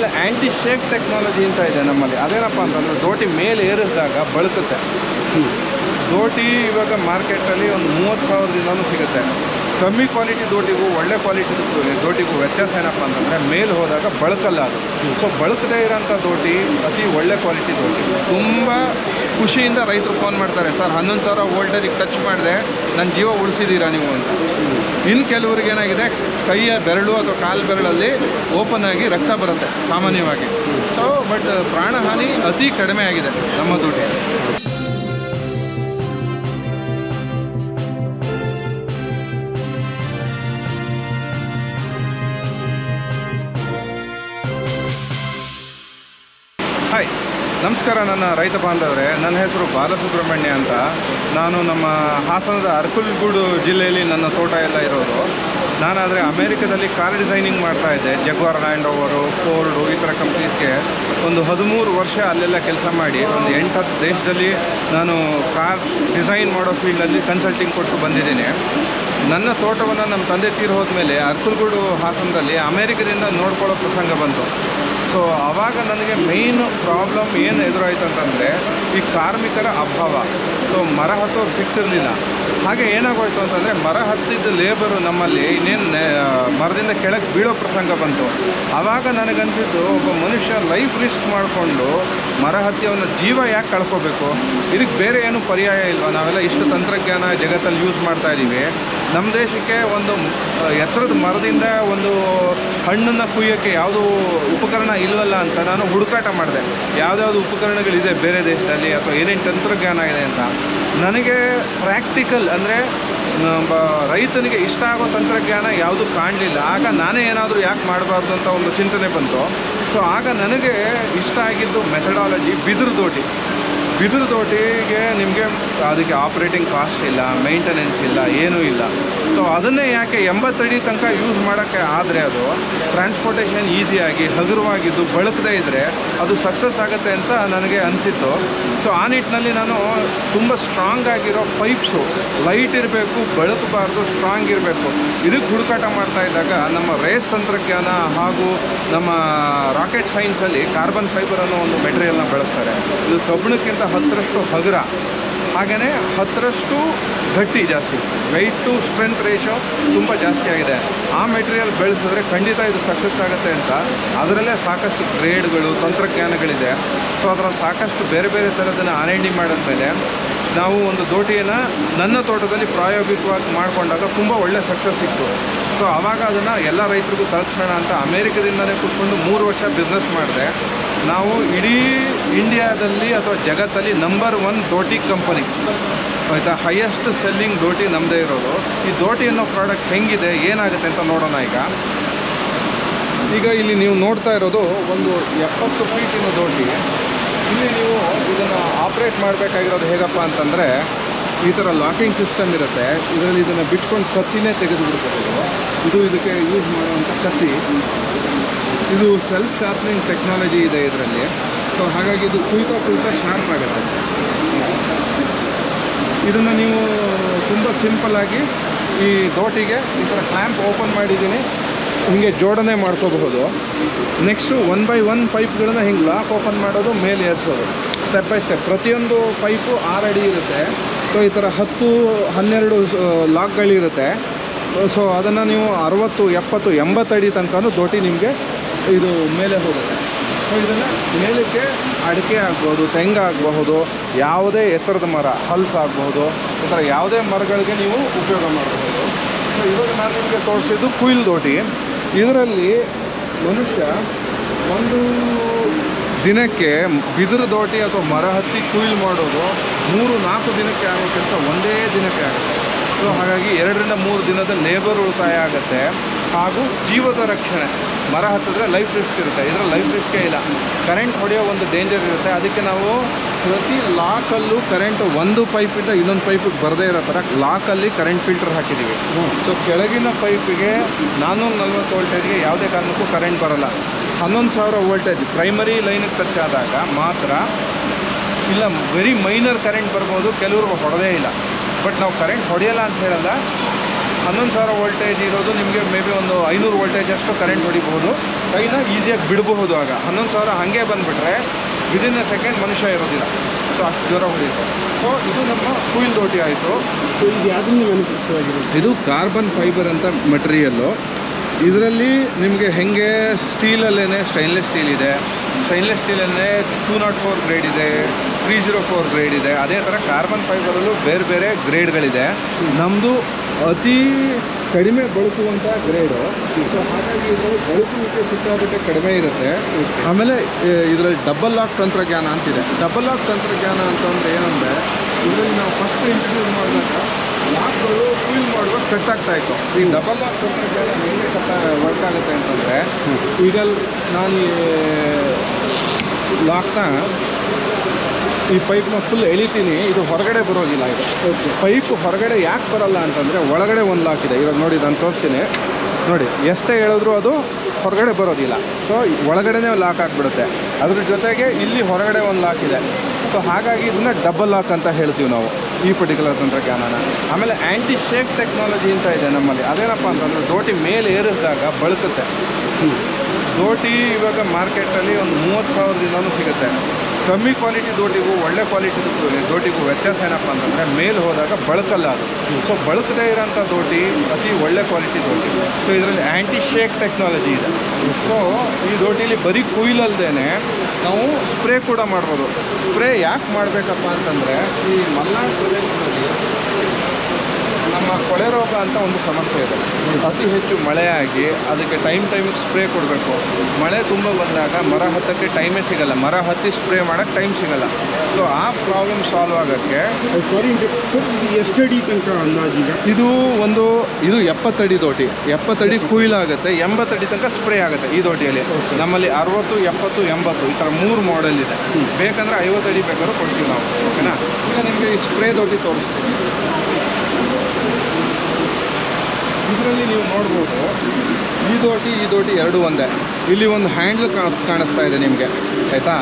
ಆಮೇಲೆ ಆ್ಯಂಟಿ shake technology ಅಂತ ಇದೆ ನಮ್ಮಲ್ಲಿ. ಅದೇನಪ್ಪ ಅಂತಂದರೆ ದೋಟಿ ಮೇಲೆ ಏರಿಸಿದಾಗ ಬಳುಕುತ್ತೆ. ದೋಟಿ ಇವಾಗ ಮಾರ್ಕೆಟಲ್ಲಿ ಒಂದು ಮೂವತ್ತು ಸಾವಿರದಿಂದನೂ ಸಿಗುತ್ತೆ. ಕಮ್ಮಿ ಕ್ವಾಲಿಟಿ ದೋಟಿಗೂ ಒಳ್ಳೆ ಕ್ವಾಲಿಟಿ ದೋಟಿಗೂ ವ್ಯತ್ಯಾಸ ಏನಪ್ಪ ಅಂತಂದರೆ ಮೇಲೆ ಹೋದಾಗ ಬಳಕಲ್ಲ ಅದು. ಸೊ ಬಳಕದೇ ಇರೋಂಥ ದೋಟಿ ಅತಿ ಒಳ್ಳೆ ಕ್ವಾಲಿಟಿ ದೋಟಿ ತುಂಬ ಖುಷಿಯಿಂದ ರೈತರು ಫೋನ್ ಮಾಡ್ತಾರೆ, ಸರ್, ಹನ್ನೊಂದು ಸಾವಿರ ವೋಲ್ಟೇಜಿಗೆ ಟಚ್ ಮಾಡಿದೆ ನನ್ನ ಜೀವ ಉಳಿಸಿದ್ದೀರಾ ನೀವು ಅಂತ? ಇನ್ನು ಕೆಲವ್ರಿಗೆ ಏನಾಗಿದೆ, ಕೈಯ ಬೆರಳು ಅಥವಾ ಕಾಲು ಬೆರಳಲ್ಲಿ ಓಪನ್ ಆಗಿ ರಕ್ತ ಬರುತ್ತೆ, ಸಾಮಾನ್ಯವಾಗಿ. ಸೊ ಬಟ್ ಪ್ರಾಣಹಾನಿ ಅತಿ ಕಡಿಮೆ ಆಗಿದೆ ನಮ್ಮ ದುಡ್ಡು ನಮಸ್ಕಾರ, ನನ್ನ ರೈತ ಬಾಂಧವರೇ. ನನ್ನ ಹೆಸರು ಬಾಲಸುಬ್ರಹ್ಮಣ್ಯ ಅಂತ. ನಾನು ನಮ್ಮ ಹಾಸನದ ಅರ್ಕುಲ್ಗೂಡು ಜಿಲ್ಲೆಯಲ್ಲಿ ನನ್ನ ತೋಟ ಎಲ್ಲ ಇರೋದು. ನಾನಾದರೆ ಅಮೇರಿಕದಲ್ಲಿ ಕಾರ್ ಡಿಸೈನಿಂಗ್ ಮಾಡ್ತಾ ಇದ್ದೆ. ಜಗ್ವಾರ್ ಲ್ಯಾಂಡ್ ಓವರು ಫೋರ್ಡು ಈ ಥರ ಕಂಪ್ನೀಸ್ಗೆ ಒಂದು ಹದಿಮೂರು ವರ್ಷ ಅಲ್ಲೆಲ್ಲ ಕೆಲಸ ಮಾಡಿ, ಒಂದು ಎಂಟು ಹತ್ತು ದೇಶದಲ್ಲಿ ನಾನು ಕಾರ್ ಡಿಸೈನ್ ಮಾಡೋ ಫೀಲ್ಡಲ್ಲಿ ಕನ್ಸಲ್ಟಿಂಗ್ ಕೊಟ್ಟು ಬಂದಿದ್ದೀನಿ. ನನ್ನ ತೋಟವನ್ನು ನಮ್ಮ ತಂದೆ ತೀರು ಹೋದ್ಮೇಲೆ ಅರ್ಕುಲ್ಗೂಡು ಹಾಸನದಲ್ಲಿ ಅಮೇರಿಕದಿಂದ ನೋಡ್ಕೊಳ್ಳೋ ಪ್ರಸಂಗ ಬಂತು. ಸೊ ಆವಾಗ ನನಗೆ ಮೇಯ್ನ್ ಪ್ರಾಬ್ಲಮ್ ಏನು ಎದುರಾಯಿತು ಅಂತಂದರೆ ಈ ಕಾರ್ಮಿಕರ ಅಭಾವ. ಸೊ ಮರ ಹತ್ತೋರು ಸಿಗ್ತಿರ್ಲಿಲ್ಲ. ಹಾಗೆ ಏನಾಗೋಯ್ತು ಅಂತಂದರೆ ಮರ ಹತ್ತಿದ್ದ ಲೇಬರು ನಮ್ಮಲ್ಲಿ ಇನ್ನೇನು ಮರದಿಂದ ಕೆಳಗೆ ಬೀಳೋ ಪ್ರಸಂಗ ಬಂತು. ಆವಾಗ ನನಗನ್ಸಿದ್ದು ಒಬ್ಬ ಮನುಷ್ಯ ಲೈಫ್ ರಿಸ್ಕ್ ಮಾಡಿಕೊಂಡು ಮರ ಹತ್ತಿ ಅವನ ಜೀವ ಯಾಕೆ ಕಳ್ಕೋಬೇಕು? ಇದಕ್ಕೆ ಬೇರೆ ಏನು ಪರ್ಯಾಯ ಇಲ್ವಾ? ನಾವೆಲ್ಲ ಇಷ್ಟು ತಂತ್ರಜ್ಞಾನ ಜಗತ್ತಲ್ಲಿ ಯೂಸ್ ಮಾಡ್ತಾ ಇದ್ದೀವಿ ನಮ್ಮ ದೇಶಕ್ಕೆ ಒಂದು ಎತ್ತರದ ಮರದಿಂದ ಒಂದು ಹಣ್ಣನ್ನು ಕುಯ್ಯೋಕ್ಕೆ ಯಾವುದು ಉಪಕರಣ ಇಲ್ಲವಲ್ಲ ಅಂತ ನಾನು ಹುಡುಕಾಟ ಮಾಡಿದೆ. ಯಾವುದ್ಯಾವುದು ಉಪಕರಣಗಳಿದೆ ಬೇರೆ ದೇಶದಲ್ಲಿ ಅಥವಾ ಏನೇನು ತಂತ್ರಜ್ಞಾನ ಇದೆ ಅಂತ. ನನಗೆ ಪ್ರಾಕ್ಟಿಕಲ್ ಅಂದರೆ ರೈತನಿಗೆ ಇಷ್ಟ ಆಗೋ ತಂತ್ರಜ್ಞಾನ ಯಾವುದೂ ಕಾಣಲಿಲ್ಲ. ಆಗ ನಾನೇ ಏನಾದರೂ ಯಾಕೆ ಮಾಡಬಾರ್ದು ಅಂತ ಒಂದು ಚಿಂತನೆ ಬಂತು. ಸೊ ಆಗ ನನಗೆ ಇಷ್ಟ ಆಗಿದ್ದು ಮೆಥಡಾಲಜಿ ಬಿದಿರು ದೋಟಿ ಬಿದಿರು ತೋಟಿಗೆ ನಿಮಗೆ ಅದಕ್ಕೆ ಆಪ್ರೇಟಿಂಗ್ ಕಾಸ್ಟ್ ಇಲ್ಲ ಮೇಂಟೆನೆನ್ಸ್ ಇಲ್ಲ, ಏನೂ ಇಲ್ಲ. ಸೊ ಅದನ್ನೇ ಯಾಕೆ ಎಂಬತ್ತಡಿ ತನಕ ಯೂಸ್ ಮಾಡೋಕ್ಕೆ ಆದರೆ ಅದು ಟ್ರಾನ್ಸ್ಪೋರ್ಟೇಷನ್ ಈಸಿಯಾಗಿ ಹಗುರವಾಗಿದ್ದು ಬಳಕದೇ ಇದ್ದರೆ ಅದು ಸಕ್ಸಸ್ ಆಗುತ್ತೆ ಅಂತ ನನಗೆ ಅನಿಸಿತ್ತು. ಸೊ ಆ ನಿಟ್ಟಿನಲ್ಲಿ ನಾನು ತುಂಬ ಸ್ಟ್ರಾಂಗ್ ಆಗಿರೋ ಪೈಪ್ಸು ಲೈಟ್ ಇರಬೇಕು, ಬಳಕಬಾರ್ದು ಸ್ಟ್ರಾಂಗ್ ಇರಬೇಕು. ಇದಕ್ಕೆ ಹುಡುಕಾಟ ಮಾಡ್ತಾ ಇದ್ದಾಗ ನಮ್ಮ ರೇಸ್ ತಂತ್ರಜ್ಞಾನ ಹಾಗೂ ನಮ್ಮ ರಾಕೆಟ್ ಸೈನ್ಸಲ್ಲಿ ಕಾರ್ಬನ್ ಫೈಬರ್ ಅನ್ನೋ ಒಂದು ಮೆಟೀರಿಯಲ್ನ ಬಳಸ್ತಾರೆ. ಇದು ಕಬ್ಬಿಣಕ್ಕಿಂತ ಹತ್ತರಷ್ಟು ಹಗುರ. ಹಾಗೆಯೇ ಹತ್ತರಷ್ಟು ಗಟ್ಟಿ ಜಾಸ್ತಿ. ವೆಯ್ಟ್ ಟು ಸ್ಟ್ರೆಂತ್ ರೇಷೋ ತುಂಬ ಜಾಸ್ತಿ ಆಗಿದೆ. ಆ ಮೆಟೀರಿಯಲ್ ಬೆಳೆಸಿದ್ರೆ ಖಂಡಿತ ಇದು ಸಕ್ಸಸ್ ಆಗುತ್ತೆ ಅಂತ. ಅದರಲ್ಲೇ ಸಾಕಷ್ಟು ಗ್ರೇಡ್ಗಳು ತಂತ್ರಜ್ಞಾನಗಳಿದೆ. ಸೊ ಅದರ ಸಾಕಷ್ಟು ಬೇರೆ ಬೇರೆ ಥರದನ್ನು ಡಿ ಮಾಡಿದ್ಮೇಲೆ ನಾವು ಒಂದು ದೋಟಿಯನ್ನು ನನ್ನ ತೋಟದಲ್ಲಿ ಪ್ರಾಯೋಗಿಕವಾಗಿ ಮಾಡಿಕೊಂಡಾಗ ತುಂಬ ಒಳ್ಳೆ ಸಕ್ಸಸ್ ಸಿಕ್ತು ಸೊ ಆವಾಗ ಅದನ್ನು ಎಲ್ಲ ರೈತರಿಗೂ ತಲುಪಿಸೋಣ ಅಂತ ಅಮೇರಿಕದಿಂದಲೇ ಕೂತ್ಕೊಂಡು ಮೂರು ವರ್ಷ ಬಿಸ್ನೆಸ್ ಮಾಡಿದೆ. ನಾವು ಇಡೀ ಇಂಡಿಯಾದಲ್ಲಿ ಅಥವಾ ಜಗತ್ತಲ್ಲಿ ನಂಬರ್ ಒನ್ ದೋಟಿ ಕಂಪನಿ ಆಯಿತಾ? ಹೈಯೆಸ್ಟ್ ಸೆಲ್ಲಿಂಗ್ ದೋಟಿ ನಮ್ಮದೇ ಇರೋದು. ಈ ದೋಟಿ ಅನ್ನೋ ಪ್ರಾಡಕ್ಟ್ ಹೆಂಗಿದೆ, ಏನಾಗುತ್ತೆ ಅಂತ ನೋಡೋಣ ಈಗ. ಈಗ ಇಲ್ಲಿ ನೀವು ನೋಡ್ತಾ ಇರೋದು ಒಂದು ಎಪ್ಪತ್ತು ಫೀಟಿನ ದೋಟಿ ಇಲ್ಲಿ ನೀವು ಇದನ್ನು ಆಪ್ರೇಟ್ ಮಾಡಬೇಕಾಗಿರೋದು ಹೇಗಪ್ಪ ಅಂತಂದರೆ ಈ ಥರ ಲಾಕಿಂಗ್ ಸಿಸ್ಟಮ್ ಇರುತ್ತೆ. ಇದರಲ್ಲಿ ಇದನ್ನು ಬಿಟ್ಕೊಂಡು ಕತ್ತಿನೇ ತೆಗೆದು ಬಿಡ್ಬೋದು ಇದು ಇದಕ್ಕೆ ಯೂಸ್ ಮಾಡುವಂಥ ಕತ್ತಿ. ಇದು ಸೆಲ್ಫ್ ಶಾರ್ಪ್ನಿಂಗ್ ಟೆಕ್ನಾಲಜಿ ಇದೆ ಇದರಲ್ಲಿ. ಸೊ ಹಾಗಾಗಿ ಇದು ಕುಯ್ತಾ ಕುಯ್ತಾ ಶಾರ್ಪ್ ಆಗುತ್ತೆ. ಇದನ್ನು ನೀವು ತುಂಬ ಸಿಂಪಲ್ಲಾಗಿ ಈ ದೋಟಿಗೆ ಈ ಥರ ಕ್ಲ್ಯಾಂಪ್ ಓಪನ್ ಮಾಡಿದ್ದೀನಿ. ಹಿಂಗೆ ಜೋಡಣೆ ಮಾಡ್ಕೋಬಹುದು. ನೆಕ್ಸ್ಟು ಒನ್ ಬೈ ಒನ್ ಪೈಪ್ಗಳನ್ನ ಹಿಂಗೆ ಲಾಕ್ ಓಪನ್ ಮಾಡೋದು, ಮೇಲೆ ಏರಿಸೋದು. ಸ್ಟೆಪ್ ಬೈ ಸ್ಟೆಪ್ ಪ್ರತಿಯೊಂದು ಪೈಪು ಆರು ಅಡಿ ಇರುತ್ತೆ. ಸೊ, ಈ ಥರ ಹತ್ತು, ಹನ್ನೆರಡು ಲಾಕ್ಗಳಿರುತ್ತೆ. ಸೊ, ಅದನ್ನು ನೀವು ಅರವತ್ತು, ಎಪ್ಪತ್ತು, ಎಂಬತ್ತು ಅಡಿ ತನಕನೂ ದೋಟಿ ನಿಮಗೆ ಇದು ಮೇಲೆ ಹೋಗುತ್ತೆ. ಸೊ, ಇದನ್ನು ಮೇಲಕ್ಕೆ ಅಡಿಕೆ ಆಗ್ಬೋದು, ತೆಂಗು ಆಗಬಹುದು, ಯಾವುದೇ ಎತ್ತರದ ಮರ, ಹಲ್ಸ್ ಆಗಬಹುದು, ಈ ಥರ ಯಾವುದೇ ಮರಗಳಿಗೆ ನೀವು ಉಪಯೋಗ ಮಾಡಬಹುದು ಸೊ, ಇವಾಗ ನಾನು ನಿಮಗೆ ತೋರಿಸಿದ್ದು ಕುಯಿಲ್ ದೋಟಿ ಇದರಲ್ಲಿ ಮನುಷ್ಯ ಒಂದು ದಿನಕ್ಕೆ ಬಿದಿರು ದೋಟಿ ಅಥವಾ ಮರ ಹತ್ತಿ ಕುಯ್ಲು ಮಾಡೋದು ಮೂರು ನಾಲ್ಕು ದಿನಕ್ಕೆ ಆಗೋ ಕೆಲಸ ಒಂದೇ ದಿನಕ್ಕೆ ಆಗುತ್ತೆ. ಸೊ ಹಾಗಾಗಿ ಎರಡರಿಂದ ಮೂರು ದಿನದ ಲೇಬರ್ ಉಳಿತಾಯ ಆಗುತ್ತೆ. ಹಾಗೂ ಜೀವದ ರಕ್ಷಣೆ. ಮರ ಹತ್ತಿದ್ರೆ ಲೈಫ್ ರಿಸ್ಕ್ ಇರುತ್ತೆ. ಇದರ ಲೈಫ್ ರಿಸ್ಕೇ ಇಲ್ಲ. ಕರೆಂಟ್ ಹೊಡೆಯೋ ಒಂದು ಡೇಂಜರ್ ಇರುತ್ತೆ. ಅದಕ್ಕೆ ನಾವು ಪ್ರತಿ ಲಾಕಲ್ಲೂ ಕರೆಂಟ್ ಒಂದು ಪೈಪಿಂದ ಇನ್ನೊಂದು ಪೈಪಿಗೆ ಬರದೇ ಇರೋ ಥರ ಲಾಕಲ್ಲಿ ಕರೆಂಟ್ ಫಿಲ್ಟರ್ ಹಾಕಿದ್ದೀವಿ. ಸೊ ಕೆಳಗಿನ ಪೈಪಿಗೆ ನಾನ್ನೂರ ನಲ್ವತ್ತು ವೋಲ್ಟೇಜ್ಗೆ ಯಾವುದೇ ಕಾರಣಕ್ಕೂ ಕರೆಂಟ್ ಬರಲ್ಲ. ಹನ್ನೊಂದು ಸಾವಿರ ವೋಲ್ಟೇಜ್ ಪ್ರೈಮರಿ ಲೈನಿಗೆ ಟಚ್ ಆದಾಗ ಮಾತ್ರ ಇಲ್ಲ ವೆರಿ ಮೈನರ್ ಕರೆಂಟ್ ಬರ್ಬೋದು ಕೆಲವರು ಹೊಡೆದೇ ಇಲ್ಲ. ಬಟ್ ನಾವು ಕರೆಂಟ್ ಹೊಡೆಯಲ್ಲ ಅಂತ ಹೇಳಲ್ಲ. ಹನ್ನೊಂದು ಸಾವಿರ ವೋಲ್ಟೇಜ್ ಇರೋದು ನಿಮಗೆ ಮೇ ಬಿ ಒಂದು ಐನೂರು ವೋಲ್ಟೇಜ್ ಅಷ್ಟು ಕರೆಂಟ್ ಹೊಡಿಬಹುದು. ಕೈನ ಈಸಿಯಾಗಿ ಬಿಡಬಹುದು ಆಗ. ಹನ್ನೊಂದು ಸಾವಿರ ಹಾಗೆ ಬಂದುಬಿಟ್ರೆ ವಿದಿನ್ ಎ ಸೆಕೆಂಡ್ ಮನುಷ್ಯ ಇರೋದಿಲ್ಲ. ಸೊ ಅಷ್ಟು ಜ್ವರ ಹೊಡೆಯುತ್ತೆ. ಸೊ ಇದು ನಮ್ಮ ಕೂಯಿಲ್ ದೋಟಿ ಆಯಿತು. ಸೊ ಇದು ಯಾವುದನ್ನು ಮ್ಯಾನುಫ್ಯಾಕ್ಚರ್ ಆಗಿರೋದು? ಇದು ಕಾರ್ಬನ್ ಫೈಬರ್ ಅಂತ ಮಟೀರಿಯಲ್ಲು ಇದರಲ್ಲಿ ನಿಮಗೆ ಹೆಂಗೆ ಸ್ಟೀಲಲ್ಲೇ ಸ್ಟೈನ್ಲೆಸ್ ಸ್ಟೀಲ್ ಇದೆ? ಸ್ಟೈನ್ಲೆಸ್ ಸ್ಟೀಲಲ್ಲೇ ಟೂ ನಾಟ್ ಫೋರ್ ಗ್ರೇಡ್ ಇದೆ ತ್ರೀ ಜೀರೋ ಫೋರ್ ಗ್ರೇಡ್ ಇದೆ. ಅದೇ ಥರ ಕಾರ್ಬನ್ ಫೈಬರಲ್ಲೂ ಬೇರೆ ಬೇರೆ ಗ್ರೇಡ್ಗಳಿದೆ ನಮ್ಮದು ಅತಿ ಕಡಿಮೆ ಬಳಸುವಂಥ ಗ್ರೇಡು ಸೊ ಹಾಗಾಗಿ ಇದರಲ್ಲಿ ಬಳಸುವಿಕೆ ಸಿಕ್ಕಾಗುತ್ತೆ ಕಡಿಮೆ ಇರುತ್ತೆ. ಆಮೇಲೆ ಇದರಲ್ಲಿ ಡಬಲ್ ಲಾಕ್ ತಂತ್ರಜ್ಞಾನ ಅಂತಿದೆ. ಡಬಲ್ ಲಾಕ್ ತಂತ್ರಜ್ಞಾನ ಅಂತಂದ್ರೆ ಏನಂದರೆ ಇದರಲ್ಲಿ ನಾವು ಫಸ್ಟ್ ಇಂಟ್ರೊಡ್ಯೂಸ್ ಮಾಡಿದಾಗ ಲಾಕ್ಗಳು ಫೀಲ್ ಮಾಡುವಾಗ ಕಟ್ ಆಗ್ತಾ ಇತ್ತು. ಈ ಡಬಲ್ ಲಾಕ್ ತಂತ್ರಜ್ಞಾನ ಹೆಂಗೆ ಕಟ್ ವರ್ಕ್ ಆಗುತ್ತೆ ಅಂತಂದರೆ ಈಗ ನಾನು ಈ ಲಾಕ್ನ ಈ ಪೈಪ್ನ ಫುಲ್ ಎಳಿತೀನಿ. ಇದು ಹೊರಗಡೆ ಬರೋದಿಲ್ಲ ಇದು. ಪೈಪ್ ಹೊರಗಡೆ ಯಾಕೆ ಬರಲ್ಲ ಅಂತಂದರೆ ಒಳಗಡೆ ಒಂದು ಲಾಕ್ ಇದೆ. ಇವಾಗ ನೋಡಿ ನಾನು ತೋರಿಸ್ತೀನಿ. ನೋಡಿ ಎಷ್ಟೇ ಹೇಳಿದ್ರೂ ಅದು ಹೊರಗಡೆ ಬರೋದಿಲ್ಲ. ಸೊ ಒಳಗಡೆನೇ ಲಾಕ್ ಆಗಿಬಿಡುತ್ತೆ. ಅದ್ರ ಜೊತೆಗೆ ಇಲ್ಲಿ ಹೊರಗಡೆ ಒಂದು ಲಾಕ್ ಇದೆ. ಸೊ ಹಾಗಾಗಿ ಇದನ್ನ ಡಬಲ್ ಲಾಕ್ ಅಂತ ಹೇಳ್ತೀವಿ ನಾವು ಈ ಪರ್ಟಿಕ್ಯುಲರ್ ತಂತ್ರಜ್ಞಾನನ. ಆಮೇಲೆ ಆ್ಯಂಟಿ ಶೇಕ್ ಟೆಕ್ನಾಲಜಿ ಅಂತ ಇದೆ ನಮ್ಮಲ್ಲಿ. ಅದೇನಪ್ಪ ಅಂತಂದ್ರೆ ದೋಟಿ ಮೇಲೆ ಏರಿಸಿದಾಗ ಬಳಸುತ್ತೆ ದೋಟಿ ಇವಾಗ ಮಾರ್ಕೆಟಲ್ಲಿ ಒಂದು ಮೂವತ್ತು ಸಾವಿರದಿಂದನೂ ಸಿಗುತ್ತೆ. ಕಮ್ಮಿ ಕ್ವಾಲಿಟಿ ದೋಟಿಗೂ, ಒಳ್ಳೆ ಕ್ವಾಲಿಟಿ ದೋಟಿಗೂ ವ್ಯತ್ಯಾಸ ಏನಪ್ಪ ಅಂತಂದರೆ ಮೇಲೆ ಹೋದಾಗ ಬಳಕಲ್ಲ ಅದು. ಸೊ ಬಳಕದೇ ಇರೋಂಥ ದೋಟಿ ಅತಿ ಒಳ್ಳೆ ಕ್ವಾಲಿಟಿ ದೋಟಿ. ಸೊ ಇದರಲ್ಲಿ ಆ್ಯಂಟಿ ಶೇಕ್ ಟೆಕ್ನಾಲಜಿ ಇದೆ. ಸೊ ಈ ದೋಟಿಲಿ ಬರೀ ಕುಯ್ಲಲ್ದೇ ನಾವು ಸ್ಪ್ರೇ ಕೂಡ ಮಾಡ್ಬೋದು. ಸ್ಪ್ರೇ ಯಾಕೆ ಮಾಡಬೇಕಪ್ಪ ಅಂತಂದರೆ ಈ ಮಲ್ನಾಡು ಪ್ರದೇಶದಲ್ಲಿ ನಮ್ಮ ಕೊಳೆ ರೋಗ ಅಂತ ಒಂದು ಸಮಸ್ಯೆ ಇದೆ. ಅತಿ ಹೆಚ್ಚು ಮಳೆಯಾಗಿ ಅದಕ್ಕೆ ಟೈಮ್ ಟೈಮಿಗೆ ಸ್ಪ್ರೇ ಕೊಡಬೇಕು. ಮಳೆ ತುಂಬ ಬಂದಾಗ ಮರ ಹತ್ತಕ್ಕೆ ಟೈಮೇ ಸಿಗಲ್ಲ. ಮರ ಹತ್ತಿ ಸ್ಪ್ರೇ ಮಾಡೋಕ್ಕೆ ಟೈಮ್ ಸಿಗಲ್ಲ. ಸೊ ಆ ಪ್ರಾಬ್ಲಮ್ ಸಾಲ್ವ್ ಆಗೋಕ್ಕೆ ಎಷ್ಟು ಅಡಿ ತನಕ ಅಂದಾಜೀಗ ಇದು? ಒಂದು ಇದು ಎಪ್ಪತ್ತಡಿ ದೋಟಿ. ಎಪ್ಪತ್ತಡಿ ಕುಯ್ಲಾಗುತ್ತೆ ಎಂಬತ್ತಡಿ ತನಕ ಸ್ಪ್ರೇ ಆಗುತ್ತೆ ಈ ದೋಟಿಯಲ್ಲಿ. ನಮ್ಮಲ್ಲಿ ಅರವತ್ತು ಎಪ್ಪತ್ತು ಎಂಬತ್ತು ಈ ಥರ ಮೂರು ಮಾಡೆಲ್ ಇದೆ. ಬೇಕಂದ್ರೆ ಐವತ್ತಡಿ ಬೇಕಾದ್ರೂ ಕೊಡ್ತೀವಿ ನಾವು. ಓಕೆನಾ? ಈಗ ನಿಮಗೆ ಈ ಸ್ಪ್ರೇ ದೋಟಿ ತೋರಿಸ್ತೀವಿ ಇದರಲ್ಲಿ ನೀವು ನೋಡ್ಬೋದು, ಈ ದೋಟಿ ಈ ದೋಟಿ ಎರಡು ಒಂದೇ. ಇಲ್ಲಿ ಒಂದು ಹ್ಯಾಂಡ್ಲ್ ಕಾಣಿಸ್ತಾ ಇದೆ ನಿಮಗೆ, ಆಯಿತಾ?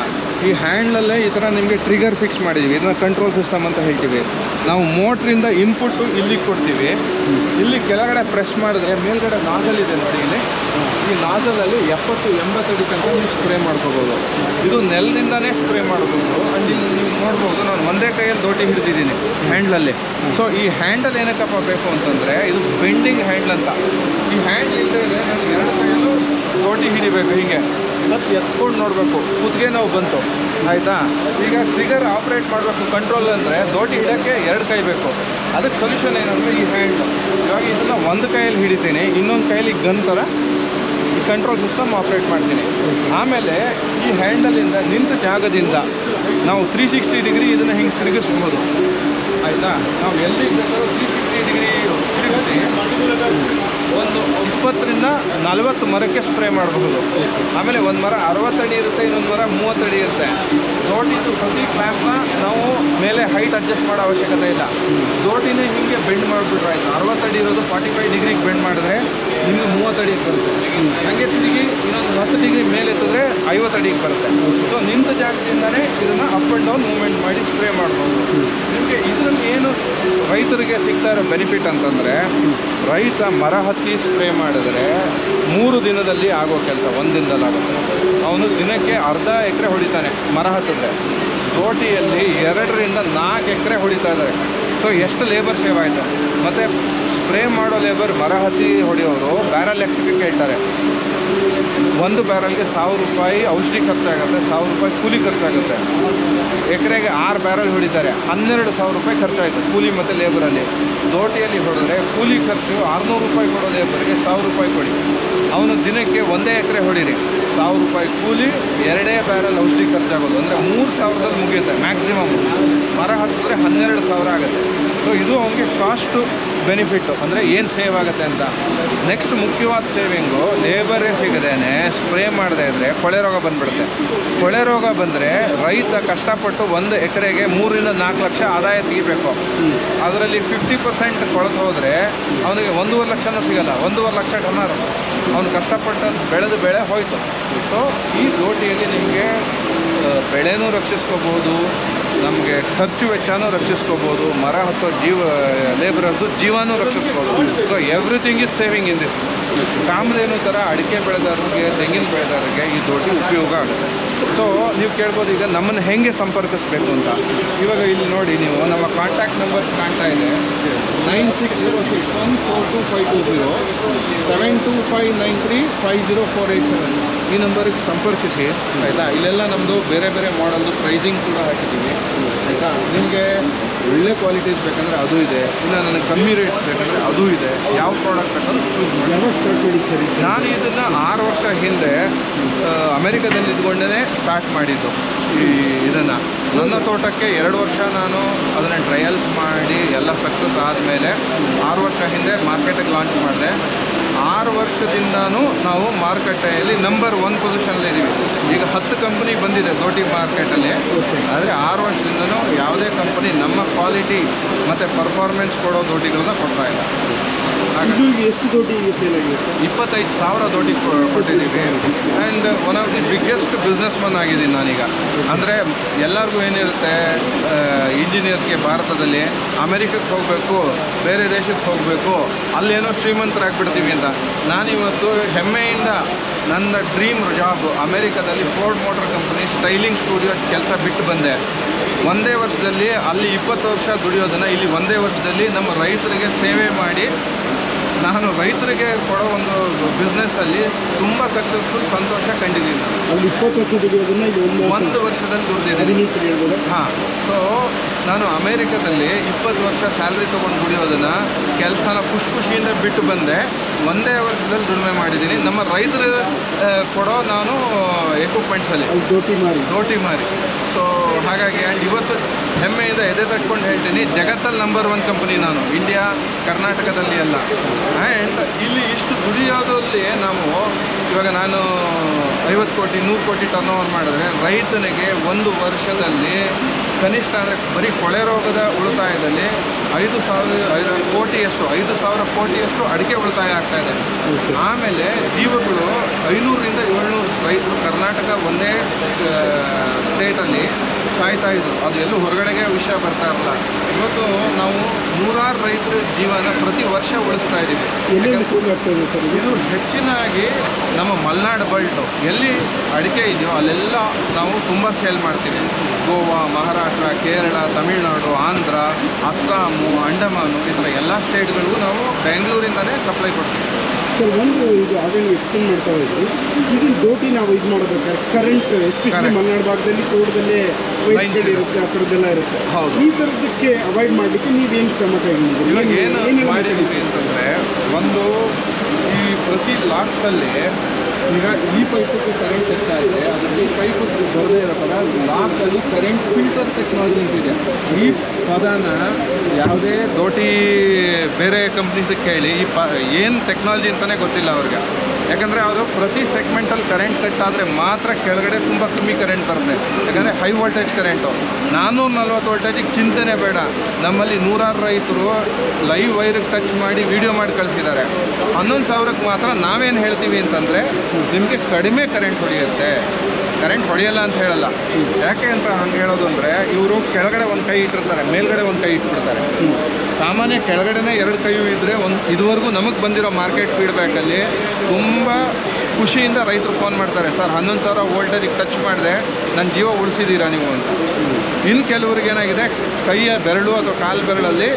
ಈ ಹ್ಯಾಂಡ್ಲಲ್ಲೇ ಈ ಥರ ನಿಮಗೆ ಟ್ರಿಗರ್ ಫಿಕ್ಸ್ ಮಾಡಿದ್ದೀವಿ. ಇದನ್ನ ಕಂಟ್ರೋಲ್ ಸಿಸ್ಟಮ್ ಅಂತ ಹೇಳ್ತೀವಿ. ನಾವು ಮೋಟ್ರಿಂದ ಇನ್ಪುಟ್ಟು ಇಲ್ಲಿಗೆ ಕೊಡ್ತೀವಿ. ಇಲ್ಲಿ ಕೆಳಗಡೆ ಪ್ರೆಸ್ ಮಾಡಿದ್ರೆ ಮೇಲ್ಗಡೆ ನಾಜಲ್ ಇದೆ ನೋಡಿ ಇಲ್ಲಿ. ಈ ನಾಜಲಲ್ಲಿ ಎಪ್ಪತ್ತು ಎಂಬತ್ತಡಿ ತನಕ ನೀವು ಸ್ಪ್ರೇ ಮಾಡ್ಕೋಬೋದು. ಇದು ನೆಲದಿಂದನೇ ಸ್ಪ್ರೇ ಮಾಡ್ಬೋದು. ಅಲ್ಲಿ ನೀವು ನೋಡ್ಬೋದು, ನಾನು ಒಂದೇ ಕೈಯಲ್ಲಿ ದೋಟಿ ಹಿಡಿದಿದ್ದೀನಿ ಹ್ಯಾಂಡ್ಲಲ್ಲಿ. ಸೊ ಈ ಹ್ಯಾಂಡಲ್ ಏನಕ್ಕಪ್ಪ ಬೇಕು ಅಂತಂದರೆ, ಇದು ಬೆಂಡಿಂಗ್ ಹ್ಯಾಂಡ್ಲ್ ಅಂತ. ಈ ಹ್ಯಾಂಡ್ಲ್ ಇಲ್ಲದೆ ನಾನು ಎರಡು ಕೈಯಲ್ಲೂ ದೋಟಿ ಹಿಡಿಬೇಕು ಹೀಗೆ. ಮತ್ತು ಎತ್ಕೊಂಡು ನೋಡಬೇಕು. ಕುತ್ತಿಗೆ ನಾವು ಬಂತು. ಆಯಿತಾ? ಈಗ ಟ್ರಿಗರ್ ಆಪ್ರೇಟ್ ಮಾಡಬೇಕು ಕಂಟ್ರೋಲ್ ಅಂದರೆ ದೋಟಿ ಹಿಡೋಕ್ಕೆ ಎರಡು ಕೈ ಬೇಕು. ಅದಕ್ಕೆ ಸೊಲ್ಯೂಷನ್ ಏನಂದರೆ ಈ ಹ್ಯಾಂಡ್ ಇವಾಗ ಇದನ್ನು ಒಂದು ಕೈಯಲ್ಲಿ ಹಿಡಿತೀನಿ, ಇನ್ನೊಂದು ಕೈಯಲ್ಲಿ ಗನ್ ಥರ ಕಂಟ್ರೋಲ್ ಸಿಸ್ಟಮ್ ಆಪ್ರೇಟ್ ಮಾಡ್ತೀನಿ. ಆಮೇಲೆ ಈ ಹ್ಯಾಂಡಲಿಂದ ನಿಂತ ಜಾಗದಿಂದ ನಾವು ತ್ರೀ ಸಿಕ್ಸ್ಟಿ ಡಿಗ್ರಿ ಇದನ್ನು ಹಿಂಗೆ ತಿರುಗಿಸ್ಬೋದು. ಆಯಿತಾ? ನಾವು ಎಲ್ಲಿ ಬೇಕಾದ್ರೂ ತ್ರೀ ಸಿಕ್ಸ್ಟಿ ಡಿಗ್ರಿ ತಿರುಗಿಸಿ ಒಂದು ಇಪ್ಪತ್ತರಿಂದ ನಲವತ್ತು ಮರಕ್ಕೆ ಸ್ಪ್ರೇ ಮಾಡಬಹುದು ಆಮೇಲೆ ಒಂದು ಮರ ಅರವತ್ತಡಿ ಇರುತ್ತೆ, ಇನ್ನೊಂದು ಮರ ಮೂವತ್ತಡಿ ಇರುತ್ತೆ. ದೋಟಿದ್ದು ಪ್ರತಿ ಕ್ಲ್ಯಾಂಪ್ನ ನಾವು ಮೇಲೆ ಹೈಟ್ ಅಡ್ಜಸ್ಟ್ ಮಾಡೋ ಅವಶ್ಯಕತೆ ಇಲ್ಲ. ದೋಟಿನೇ ಹಿಂಗೆ ಬೆಂಡ್ ಮಾಡಿಬಿಟ್ರೆ ಆಯಿತು. ಅರವತ್ತಡಿ ಇರೋದು ಫಾರ್ಟಿ ಫೈವ್ ಡಿಗ್ರಿಗೆ ಬೆಂಡ್ ಮಾಡಿದ್ರೆ ನಿಮಗೆ ಮೂವತ್ತಡಿಗೆ ಬರುತ್ತೆ. ಹಾಗೆ ತಿರುಗಿ ಇನ್ನೊಂದು ಹತ್ತು ಡಿಗ್ರಿ ಮೇಲೆ ಎತ್ತಿದ್ರೆ ಐವತ್ತಡಿಗೆ ಬರುತ್ತೆ. ಸೊ ನಿಂತ ಜಾಗದಿಂದನೇ ಇದನ್ನು ಅಪ್ ಆ್ಯಂಡ್ ಡೌನ್ ಮೂವ್ಮೆಂಟ್ ಮಾಡಿ ಸ್ಪ್ರೇ ಮಾಡ್ಬೋದು. ನಿಮಗೆ ಇದರಲ್ಲಿ ಏನು ರೈತರಿಗೆ ಸಿಗ್ತಾ ಇರೋ ಬೆನಿಫಿಟ್ ಅಂತಂದರೆ, ರೈತ ಮರ ಹತ್ತಿ ಸ್ಪ್ರೇ ಮಾಡಿದ್ರೆ ಮೂರು ದಿನದಲ್ಲಿ ಆಗೋ ಕೆಲಸ, ಒಂದು ದಿನದಲ್ಲಿ ಆಗುತ್ತೆ ಅವನು ದಿನಕ್ಕೆ ಅರ್ಧ ಎಕರೆ ಹೊಡಿತಾನೆ ಮರ ಹತ್ತಿದ್ರೆ. ತೋಟಿಯಲ್ಲಿ ಎರಡರಿಂದ ನಾಲ್ಕು ಎಕರೆ ಹೊಡಿತಾ ಇದ್ದಾರೆ ಸೊ ಎಷ್ಟು ಲೇಬರ್ ಸೇವ್ ಆಯಿತು? ಮತ್ತು ಸ್ಪ್ರೇ ಮಾಡೋ ಲೇಬರ್ ಮರ ಹತ್ತಿ ಹೊಡೆಯೋರು ಬ್ಯಾರಲ್ ಲೆಕ್ಕಕ್ಕೆ ಕೇಳ್ತಾರೆ ಒಂದು ಬ್ಯಾರಲ್ಗೆ ಸಾವಿರ ರೂಪಾಯಿ ಔಷಧಿ ಖರ್ಚಾಗುತ್ತೆ, ಸಾವಿರ ರೂಪಾಯಿ ಕೂಲಿ ಖರ್ಚಾಗುತ್ತೆ. ಎಕರೆಗೆ ಆರು ಬ್ಯಾರಲ್ ಹೊಡಿತಾರೆ, ಹನ್ನೆರಡು ಸಾವಿರ ರೂಪಾಯಿ ಖರ್ಚಾಯಿತು ಕೂಲಿ ಮತ್ತು ಲೇಬರಲ್ಲಿ ದೋಟಿಯಲ್ಲಿ ಹೊಡೆದ್ರೆ ಕೂಲಿ ಖರ್ಚು ಆರುನೂರು ರೂಪಾಯಿ ಕೊಡೋ ಲೇಬರ್ಗೆ ಸಾವಿರ ರೂಪಾಯಿ ಕೊಡಿ. ಅವನು ದಿನಕ್ಕೆ ಒಂದೇ ಎಕರೆ ಹೊಡೀರಿ. ಸಾವಿರ ರೂಪಾಯಿ ಕೂಲಿ, ಎರಡೇ ಬ್ಯಾರಲ್ ಔಷಧಿ ಖರ್ಚಾಗೋದು. ಅಂದರೆ ಮೂರು ಸಾವಿರದಲ್ಲಿ ಮುಗಿಯುತ್ತೆ ಮ್ಯಾಕ್ಸಿಮಮ್ ಮರ ಹಚ್ಚಿದ್ರೆ ಹನ್ನೆರಡು ಸಾವಿರ ಆಗುತ್ತೆ. ಸೊ ಇದು ಅವನಿಗೆ ಕಾಸ್ಟು ಬೆನಿಫಿಟ್ಟು ಅಂದರೆ ಏನು ಸೇವ್ ಆಗುತ್ತೆ ಅಂತ. ನೆಕ್ಸ್ಟ್ ಮುಖ್ಯವಾದ ಸೇವಿಂಗು ಲೇಬರೇ ಸಿಗದೇನೆ ಸ್ಪ್ರೇ ಮಾಡದೇ ಇದ್ದರೆ ಕೊಳೆ ರೋಗ ಬಂದುಬಿಡುತ್ತೆ. ಕೊಳೆ ರೋಗ ಬಂದರೆ ರೈತ ಕಷ್ಟಪಟ್ಟು ಒಂದು ಎಕರೆಗೆ ಮೂರರಿಂದ ನಾಲ್ಕು ಲಕ್ಷ ಆದಾಯ ತೆಗಿಬೇಕು. ಅದರಲ್ಲಿ ಫಿಫ್ಟಿ ಪರ್ಸೆಂಟ್ ಕೊಳೆತು ಹೋದರೆ ಅವನಿಗೆ ಒಂದೂವರೆ ಲಕ್ಷನೂ ಸಿಗಲ್ಲ, ಒಂದೂವರೆ ಲಕ್ಷ ಟನ್ನರು ಅವನು ಕಷ್ಟಪಟ್ಟು ಬೆಳೆದು ಬೆಳೆ ಹೋಯಿತು. ಸೊ ಈ ಲೋಟಿಯಲ್ಲಿ ನಿಮಗೆ ಬೆಳೆನೂ ರಕ್ಷಿಸ್ಕೋಬೋದು ನಮಗೆ ಖರ್ಚು ವೆಚ್ಚನೂ ರಕ್ಷಿಸ್ಕೋಬೋದು, ಮರ ಅಥವಾ ಜೀವ ಲೇಬರದ್ದು ಜೀವನೂ ರಕ್ಷಿಸ್ಬೋದು so everything is saving in this Kamadhenu ಥರ ಅಡಿಕೆ ಬೆಳೆದಾರರಿಗೆ ತೆಂಗಿನ ಬೆಳೆದಾರರಿಗೆ ಈ ದೊಡ್ಡ ಉಪಯೋಗ ಆಗುತ್ತೆ. ಸೊ ನೀವು ಕೇಳ್ಬೋದು ಈಗ ನಮ್ಮನ್ನು ಹೆಂಗೆ ಸಂಪರ್ಕಿಸ್ಬೇಕು ಅಂತ. ಇವಾಗ ಇಲ್ಲಿ ನೋಡಿ ನೀವು, ನಮ್ಮ ಕಾಂಟ್ಯಾಕ್ಟ್ ನಂಬರ್ಸ್ ಕಾಣ್ತಾ ಇದೆ. Nine six zero six one four two five two zero seven two five nine three five zero four eight seven ಈ ನಂಬರಿಗೆ ಸಂಪರ್ಕಿಸಿ ಆಯಿತಾ? ಇಲ್ಲೆಲ್ಲ ನಮ್ಮದು ಬೇರೆ ಬೇರೆ ಮಾಡಲ್ದು ಪ್ರೈಸಿಂಗ್ ಕೂಡ ಹಾಕಿದ್ದೀವಿ. ಆಯಿತಾ? ನಿಮಗೆ ಒಳ್ಳೆ ಕ್ವಾಲಿಟೀಸ್ ಬೇಕಂದರೆ ಅದು ಇದೆ. ಇಲ್ಲ ನನಗೆ ಕಮ್ಮಿ ರೇಟ್ ಬೇಕಂದರೆ ಅದು ಇದೆ. ಯಾವ ಪ್ರಾಡಕ್ಟ್ ಬೇಕಂದ್ರೆ ಚೂಸ್ ಮಾಡಿ. ಸರ್? ನಾನು ಇದನ್ನು ಆರು ವರ್ಷ ಹಿಂದೆ ಅಮೆರಿಕದಲ್ಲಿ ಇದ್ಕೊಂಡೇ ಸ್ಟಾರ್ಟ್ ಮಾಡಿದ್ದು ಈ ಇದನ್ನು. ನನ್ನ ತೋಟಕ್ಕೆ ಎರಡು ವರ್ಷ ನಾನು ಅದನ್ನು ಟ್ರಯಲ್ಸ್ ಮಾಡಿ ಎಲ್ಲ ಸಕ್ಸಸ್ ಆದಮೇಲೆ ಆರು ವರ್ಷ ಹಿಂದೆ ಮಾರ್ಕೆಟಿಗೆ ಲಾಂಚ್ ಮಾಡಿದೆ. ಆರು ವರ್ಷದಿಂದನೂ ನಾವು ಮಾರುಕಟ್ಟೆಯಲ್ಲಿ ನಂಬರ್ ಒನ್ ಪೊಸಿಷನಲ್ಲಿದ್ದೀವಿ ಈಗ ಹತ್ತು ಕಂಪನಿ ಬಂದಿದೆ ದೋಟಿ ಮಾರ್ಕೆಟಲ್ಲಿ ಆದರೆ ಆರು ವರ್ಷದಿಂದನೂ ಯಾವುದೇ ಕಂಪನಿ ನಮ್ಮ ಕ್ವಾಲಿಟಿ ಮತ್ತು ಪರ್ಫಾರ್ಮೆನ್ಸ್ ಕೊಡೋ ದೊಡ್ಡಿಗಳನ್ನ ಕೊಡ್ತಾ ಇಲ್ಲ. ಇದು ಈಗ ಎಷ್ಟು ದೊಡ್ಡಿಗೆ ಸೇಲ್ ಆಗಿದೆ ಸರ್? ಇಪ್ಪತ್ತೈದು ಸಾವಿರ ದೊಡ್ಡ ಕೊಟ್ಟಿದ್ದೀವಿ. And one of the biggest business man ಆಗಿದ್ದೀನಿ ನಾನೀಗ. ಅಂದರೆ ಎಲ್ಲರಿಗೂ ಏನಿರುತ್ತೆ ಇಂಜಿನಿಯರ್ಸ್ಗೆ ಭಾರತದಲ್ಲಿ ಅಮೆರಿಕಕ್ಕೆ ಹೋಗಬೇಕು ಬೇರೆ ದೇಶಕ್ಕೆ ಹೋಗಬೇಕು ಅಲ್ಲೇನೋ ಶ್ರೀಮಂತರಾಗ್ಬಿಡ್ತೀವಿ ಅಂತ. ನಾನಿವತ್ತು ಹೆಮ್ಮೆಯಿಂದ ನನ್ನ ಡ್ರೀಮ್ ಜಾಬ್ ಅಮೆರಿಕದಲ್ಲಿ Ford motor company styling studio ಕೆಲಸ ಬಿಟ್ಟು ಬಂದೆ. ಒಂದೇ ವರ್ಷದಲ್ಲಿ ಅಲ್ಲಿ ಇಪ್ಪತ್ತು ವರ್ಷ ದುಡಿಯೋದನ್ನು ಇಲ್ಲಿ ಒಂದೇ ವರ್ಷದಲ್ಲಿ ನಮ್ಮ ರೈತರಿಗೆ ಸೇವೆ ಮಾಡಿ ನಾನು ರೈತರಿಗೆ ಕೊಡೋ ಒಂದು ಬಿಸ್ನೆಸ್ಸಲ್ಲಿ ತುಂಬ ಸಕ್ಸಸ್ಫುಲ್ ಸಂತೋಷ ಕಂಡಿದ್ದೀನಿ ನಾನು. ಅಲ್ಲಿ ಇಪ್ಪತ್ತು ವರ್ಷ ದುಡಿಯೋದನ್ನ ಇಲ್ಲಿ ಒಂದು ವರ್ಷದಲ್ಲಿ ದುಡಿದಿದ್ದೀನಿ. ಹಾಂ ಸೊ ನಾನು ಅಮೇರಿಕದಲ್ಲಿ ಇಪ್ಪತ್ತು ವರ್ಷ ಸ್ಯಾಲ್ರಿ ತೊಗೊಂಡು ದುಡಿಯೋದನ್ನು ಕೆಲಸನ ಖುಷಿ ಖುಷಿಯಿಂದ ಬಿಟ್ಟು ಬಂದೆ. ಒಂದೇ ವರ್ಷದಲ್ಲಿ ದುಡಿಮೆ ಮಾಡಿದ್ದೀನಿ. ನಮ್ಮ ರೈತರು ಕೊಡೋ ನಾನು ಎಕ್ವಿಪ್ಮೆಂಟ್ಸಲ್ಲಿ ಡೋಟಿ ದೋಟಿ ಮಾರಿ. ರೋಟಿ ಮಾರಿ. ಸೊ ಹಾಗಾಗಿ ಆ್ಯಂಡ್ ಇವತ್ತು ಹೆಮ್ಮೆಯಿಂದ ಎದೆ ತಟ್ಕೊಂಡು ಹೇಳ್ತೀನಿ ಜಗತ್ತಲ್ಲಿ ನಂಬರ್ ಒನ್ ಕಂಪನಿ ನಾನು. ಇಂಡಿಯಾ ಕರ್ನಾಟಕದಲ್ಲಿ ಅಲ್ಲ. ಆ್ಯಂಡ್ ಇಲ್ಲಿ ಇಷ್ಟು ದುಡಿಯೋದ್ರಲ್ಲಿ ನಾವು ಇವಾಗ ನಾನು ಐವತ್ತು ಕೋಟಿ ನೂರು ಕೋಟಿ ಟರ್ನ್ ಓವರ್ ಮಾಡಿದ್ರೆ ರೈತನಿಗೆ ಒಂದು ವರ್ಷದಲ್ಲಿ ಕನಿಷ್ಠ ಅಂದರೆ ಬರೀ ಕೊಳೆ ರೋಗದ ಉಳಿತಾಯದಲ್ಲಿ ಐದು ಸಾವಿರ ಐದು ಕೋಟಿಯಷ್ಟು ಐದು ಸಾವಿರ ಕೋಟಿಯಷ್ಟು ಅಡಿಕೆ ಉಳಿತಾಯ ಆಗ್ತಾ ಇದೆ. ಆಮೇಲೆ ಜೀವಗಳು ಐನೂರರಿಂದ ಏಳ್ನೂರು ರೈತರು ಕರ್ನಾಟಕ ಒಂದೇ ಸ್ಟೇಟಲ್ಲಿ ಸಾಯ್ತಾ ಇದ್ರು ಅದು ಎಲ್ಲೂ ಹೊರಗಡೆಗೆ ವಿಷಯ ಬರ್ತಾ ಇರಲ್ಲ. ಇವತ್ತು ನಾವು ನೂರಾರು ರೈತರ ಜೀವನ ಪ್ರತಿ ವರ್ಷ ಉಳಿಸ್ತಾ ಇದ್ದೀವಿ. ಸರ್ ಇದು? ಇದು ಹೆಚ್ಚಿನಾಗಿ ನಮ್ಮ ಮಲೆನಾಡು ಬಲ್ಟು ಎಲ್ಲಿ ಅಡಿಕೆ ಇದೆಯೋ ಅಲ್ಲೆಲ್ಲ ನಾವು ತುಂಬ ಸೇಲ್ ಮಾಡ್ತೀವಿ. ಗೋವಾ ಮಹಾರಾಷ್ಟ್ರ ಕೇರಳ ತಮಿಳುನಾಡು ಆಂಧ್ರ ಅಸ್ಸಾಮು ಅಂಡಮಾನು ಈ ಥರ ಎಲ್ಲ ಸ್ಟೇಟ್ಗಳಿಗೂ ನಾವು ಬೆಂಗಳೂರಿಂದಲೇ ಸಪ್ಲೈ ಕೊಡ್ತೀವಿ. ಸರ್ ಒಂದು ಇದು ಆಗಲೇ ಎಕ್ಸ್ಪ್ಲೇನ್ ಮಾಡ್ತಾ ಇದ್ರಿ ಈಗಿನ ಡೋಟಿ ನಾವು ಇದು ಮಾಡಬೇಕು ಕರೆಂಟ್ ಎಸ್ಪೆಷಲಿ. ಮಲೆನಾಡು ಭಾಗದಲ್ಲಿ ತೋಟದಲ್ಲೇ ವೈಟ್ಗಳು ಇರುತ್ತೆ. ಆ ಥರದ್ದೆಲ್ಲ ಇರುತ್ತೆ. ಈ ಥರದಕ್ಕೆ ಅವಾಯ್ಡ್ ಮಾಡಲಿಕ್ಕೆ ನೀವೇನು ಕ್ರಮ ಕೈಗೊಂಡಿದ್ದೀರಿ ಇವಾಗ ಏನ್- ಮಾಡಿದ್ದೀವಿ ಅಂತಂದರೆ ಒಂದು ಈ ಪ್ರತಿ ಲಾಕ್ಸಲ್ಲಿ ಈಗ ಈ ಪೈಪಕ್ಕೆ ಕರೆಂಟ್ ಹೆಚ್ಚಾ ಇದೆ ಅದರಲ್ಲಿ ಪೈಪ್ ಬರದೇ ಇರೋ ಥರ ಲಾಕಲ್ಲಿ ಕರೆಂಟ್ ಫಿಲ್ಟರ್ ಟೆಕ್ನಾಲಜಿ ಅಂತಿದೆ ಈ ಪದನ ಯಾವುದೇ ದೋಟಿ ಬೇರೆ ಕಂಪ್ನೀಸ್ ಕೇಳಿ, ಈ ಪ ಏನು ಟೆಕ್ನಾಲಜಿ ಅಂತಲೇ ಗೊತ್ತಿಲ್ಲ ಅವ್ರಿಗೆ. ಯಾಕಂದರೆ ಅವರು ಪ್ರತಿ ಸೆಗ್ಮೆಂಟಲ್ಲಿ ಕರೆಂಟ್ ಕಟ್ ಆದರೆ ಮಾತ್ರ ಕೆಳಗಡೆ ತುಂಬ ಕಮ್ಮಿ ಕರೆಂಟ್ ಬರುತ್ತೆ. ಯಾಕಂದರೆ ಹೈ ವೋಲ್ಟೇಜ್ ಕರೆಂಟು ನಾನ್ನೂರ ನಲ್ವತ್ತು ವೋಲ್ಟೇಜಿಗೆ ಚಿಂತೆನೇ ಬೇಡ. ನಮ್ಮಲ್ಲಿ ನೂರಾರು ರೈತರು ಲೈವ್ ವೈರಿಗೆ ಟಚ್ ಮಾಡಿ ವಿಡಿಯೋ ಮಾಡಿ ಕಳಿಸಿದ್ದಾರೆ. ಹನ್ನೊಂದು ಸಾವಿರಕ್ಕೆ ಮಾತ್ರ ನಾವೇನು ಹೇಳ್ತೀವಿ ಅಂತಂದರೆ, ನಿಮಗೆ ಕಡಿಮೆ ಕರೆಂಟ್ ಹೊಡೆಯುತ್ತೆ. ಕರೆಂಟ್ ಹೊಡೆಯಲ್ಲ ಅಂತ ಹೇಳಲ್ಲ. ಯಾಕೆ ಅಂತ ಹಂಗೆ ಹೇಳೋದು ಅಂದರೆ, ಇವರು ಕೆಳಗಡೆ ಒಂದು ಕೈ ಇಟ್ಟಿರ್ತಾರೆ, ಮೇಲ್ಗಡೆ ಒಂದು ಕೈ ಇಟ್ಬಿಡ್ತಾರೆ. ಸಾಮಾನ್ಯ ಕೆಳಗಡೆನೇ ಎರಡು ಕೈಯೂ ಇದ್ದರೆ ಒಂದು ಇದುವರೆಗೂ ನಮಗೆ ಬಂದಿರೋ ಮಾರ್ಕೆಟ್ ಫೀಡ್ಬ್ಯಾಕಲ್ಲಿ ತುಂಬ ಖುಷಿಯಿಂದ ರೈತರು ಫೋನ್ ಮಾಡ್ತಾರೆ, ಸರ್, ಹನ್ನೊಂದು ಸಾವಿರ ವೋಲ್ಟೇಜಿಗೆ ಟಚ್ ಮಾಡಿದೆ ನನ್ನ ಜೀವ ಉಳಿಸಿದ್ದೀರಾ ನೀವು ಅಂತ? ಇನ್ನು ಕೆಲವ್ರಿಗೆ ಏನಾಗಿದೆ, ಕೈಯ ಬೆರಳು ಅಥವಾ ಕಾಲು ಬೆರಳಲ್ಲಿ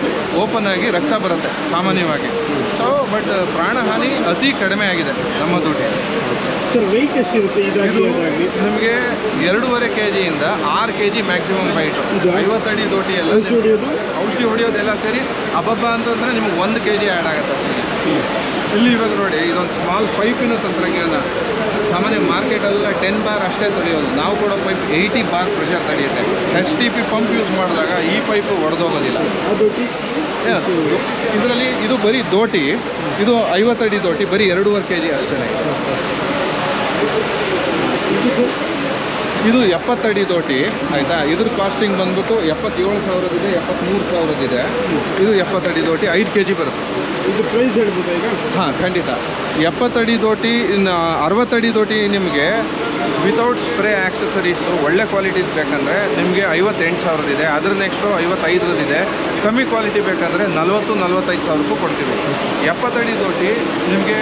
ಓಪನ್ ಆಗಿ ರಕ್ತ ಬರುತ್ತೆ, ಸಾಮಾನ್ಯವಾಗಿ. ಸೊ ಬಟ್ ಪ್ರಾಣಹಾನಿ ಅತಿ ಕಡಿಮೆ ಆಗಿದೆ ನಮ್ಮ ದುಡ್ಡು ಸರ್ ವೆಯ್ಟ್ ಎಷ್ಟಿರುತ್ತೆ ಇದಾಗಿ ಅದಾಗಿ ನಿಮಗೆ ಎರಡೂವರೆ ಕೆ ಜಿಯಿಂದ ಆರು ಕೆ ಜಿ ಮ್ಯಾಕ್ಸಿಮಮ್ ವೈಟ್ ಇದು? ಐವತ್ತಡಿ ದೋಟಿ ಎಲ್ಲ ಔಷಧಿ ಹೊಡೆಯೋದು? ಔಷಧಿ ಹೊಡೆಯೋದೆಲ್ಲ ಸೇರಿ. ಅಬ್ಬಬ್ಬ ಅಂತಂದರೆ ನಿಮ್ಗೆ ಒಂದು ಕೆ ಜಿ ಆ್ಯಡ್ ಆಗುತ್ತೆ ಅಷ್ಟೇ. ಇಲ್ಲಿ ಇವಾಗ ನೋಡಿ ಇದೊಂದು ಸ್ಮಾಲ್ ಪೈಪಿನ ತಂತ್ರಜ್ಞಾನ. ಸಾಮಾನ್ಯ ಮಾರ್ಕೆಟೆಲ್ಲ ಟೆನ್ ಬಾರ್ ಅಷ್ಟೇ ತಡೆಯೋದು ನಾವು ಕೂಡ pipe eighty bar pressure ತಡೆಯುತ್ತೆ. H T P pump use ಮಾಡಿದಾಗ ಈ ಪೈಪು ಒಡೆದೋಗೋದಿಲ್ಲ. ಇದರಲ್ಲಿ ಇದು ಬರೀ ದೋಟಿ ಇದು ಐವತ್ತಡಿ ದೋಟಿ ಬರೀ ಎರಡೂವರೆ ಕೆ ಜಿ ಅಷ್ಟೇ ಇದು ಎಪ್ಪತ್ತಡಿ ದೋಟಿ ಆಯಿತಾ? ಇದ್ರ ಕಾಸ್ಟಿಂಗ್ ಬಂದ್ಬಿಟ್ಟು ಎಪ್ಪತ್ತೇಳು ಸಾವಿರದಿದೆ ಎಪ್ಪತ್ತ್ಮೂರು ಸಾವಿರದಿದೆ ಇದು ಎಪ್ಪತ್ತಡಿ ದೋಟಿ ಐದು ಕೆ ಜಿ ಬರುತ್ತೆ. ಇದು ಪ್ರೈಸ್ ಹೇಳ್ಬೋದು ಈಗ? ಹಾಂ ಖಂಡಿತ. ಎಪ್ಪತ್ತಡಿ ದೋಟಿ ಇನ್ನು ಅರವತ್ತಡಿ ದೋಟಿ ನಿಮಗೆ ವಿತೌಟ್ ಸ್ಪ್ರೇ ಆ್ಯಕ್ಸಸರೀಸು ಒಳ್ಳೆ ಕ್ವಾಲಿಟಿ ಬೇಕಂದರೆ ನಿಮಗೆ ಐವತ್ತೆಂಟು ಸಾವಿರದಿದೆ ಅದ್ರ ನೆಕ್ಸ್ಟು ಐವತ್ತೈದರದಿದೆ ಕಮ್ಮಿ ಕ್ವಾಲಿಟಿ ಬೇಕಂದರೆ ನಲ್ವತ್ತು ನಲ್ವತ್ತೈದು ಸಾವಿರಕ್ಕೂ ಕೊಡ್ತೀವಿ. ಎಪ್ಪತ್ತಡಿ ದೋಟಿ ನಿಮಗೆ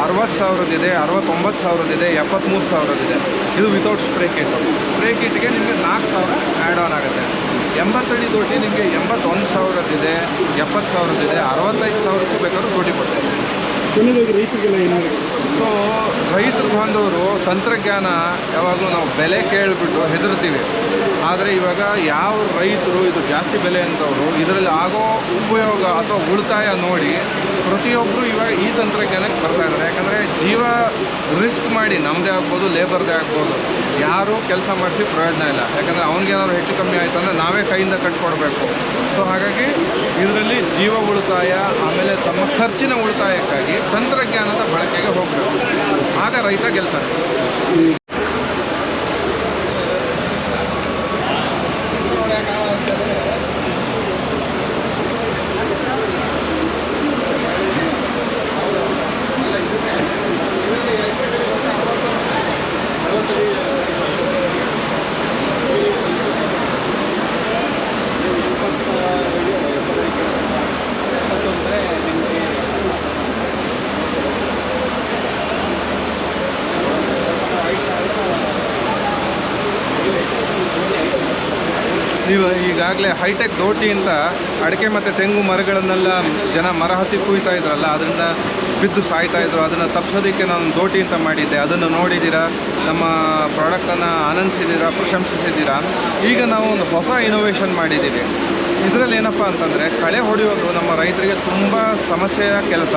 ಅರವತ್ತು ಸಾವಿರದಿದೆ ಅರವತ್ತೊಂಬತ್ತು ಸಾವಿರದಿದೆ ಎಪ್ಪತ್ತ್ಮೂರು ಸಾವಿರದಿದೆ ಇದು ವಿತೌಟ್ ಸ್ಪ್ರೇ ಕಿಟ್ ಸ್ಪ್ರೇ ಕಿಟ್ಗೆ ನಿಮಗೆ ನಾಲ್ಕು ಸಾವಿರ ಆ್ಯಡ್ ಆನ್ ಆಗುತ್ತೆ. ಎಂಬತ್ತಡಿ ದೋಟಿ ನಿಮಗೆ ಎಂಬತ್ತೊಂದು ಸಾವಿರದಿದೆ ಎಪ್ಪತ್ತು ಸಾವಿರದಿದೆ ಅರವತ್ತೈದು ಸಾವಿರಕ್ಕೂ ಬೇಕಾದ್ರೂ ದೋಟಿ ರೈತರಿಗೆಲ್ಲ ಏನಾದ್ರು ಸೊ ರೈತರು ಬಾಂಧವರು ತಂತ್ರಜ್ಞಾನ ಯಾವಾಗಲೂ ನಾವು ಬೆಲೆ ಕೇಳಿಬಿಟ್ಟು ಹೆದರ್ತೀವಿ. ಆದರೆ ಇವಾಗ ಯಾವ ರೈತರು, ಇದು ಜಾಸ್ತಿ ಬೆಲೆ ಅಂತವರು, ಇದರಲ್ಲಿ ಆಗೋ ಉಪಯೋಗ ಅಥವಾ ಉಳಿತಾಯ ನೋಡಿ ಪ್ರತಿಯೊಬ್ಬರು ಇವಾಗ ಈ ತಂತ್ರಜ್ಞಾನಕ್ಕೆ ಬರ್ತಾ ಇದ್ದಾರೆ. ಯಾಕಂದರೆ ಜೀವ ರಿಸ್ಕ್ ಮಾಡಿ ನಮ್ಮದೇ ಆಗ್ಬೋದು ಲೇಬರ್ದೇ ಆಗ್ಬೋದು. ಯಾರೂ ಕೆಲಸ ಮಾಡಿಸಿ ಪ್ರಯೋಜನ ಇಲ್ಲ. ಯಾಕಂದರೆ ಅವ್ನಿಗೇನಾದ್ರು ಹೆಚ್ಚು ಕಮ್ಮಿ ಆಯಿತು ಅಂದರೆ ನಾವೇ ಕೈಯಿಂದ ಕಟ್ಕೊಡ್ಬೇಕು. ಸೊ ಹಾಗಾಗಿ ಇದರಲ್ಲಿ ಜೀವ ಉಳಿತಾಯ, ಆಮೇಲೆ ತಮ್ಮ ಖರ್ಚಿನ ಉಳಿತಾಯಕ್ಕಾಗಿ ತಂತ್ರಜ್ಞಾನದ ಬಳಕೆಗೆ ಹೋಗಬೇಕು. ಆಗ ರೈತ ಗೆಲ್ತಾನೆ ನೀವು ಈಗಾಗಲೇ ಹೈಟೆಕ್ ದೋಟಿ ಅಂತ ಅಡಿಕೆ ಮತ್ತು ತೆಂಗು ಮರಗಳನ್ನೆಲ್ಲ ಜನ ಮರ ಹತ್ತಿ ಕುಯ್ತಾ ಇದ್ರಲ್ಲ, ಅದರಿಂದ ಬಿದ್ದು ಸಾಯ್ತಾ ಇದ್ರು. ಅದನ್ನು ತಪ್ಪಿಸೋದಕ್ಕೆ ನಾನು ದೋಟಿ ಅಂತ ಮಾಡಿದ್ದೆ. ಅದನ್ನು ನೋಡಿದ್ದೀರಾ? ನಮ್ಮ ಪ್ರಾಡಕ್ಟನ್ನು ಆನಂದಿಸಿದ್ದೀರಾ? ಪ್ರಶಂಸಿಸಿದ್ದೀರಾ? ಈಗ ನಾವು ಒಂದು ಹೊಸ ಇನೋವೇಷನ್ ಮಾಡಿದ್ದೀವಿ. ಇದರಲ್ಲಿ ಏನಪ್ಪ ಅಂತಂದರೆ, ಕಳೆ ಹೊಡೆಯೋದು ನಮ್ಮ ರೈತರಿಗೆ ತುಂಬ ಸಮಸ್ಯೆಯ ಕೆಲಸ.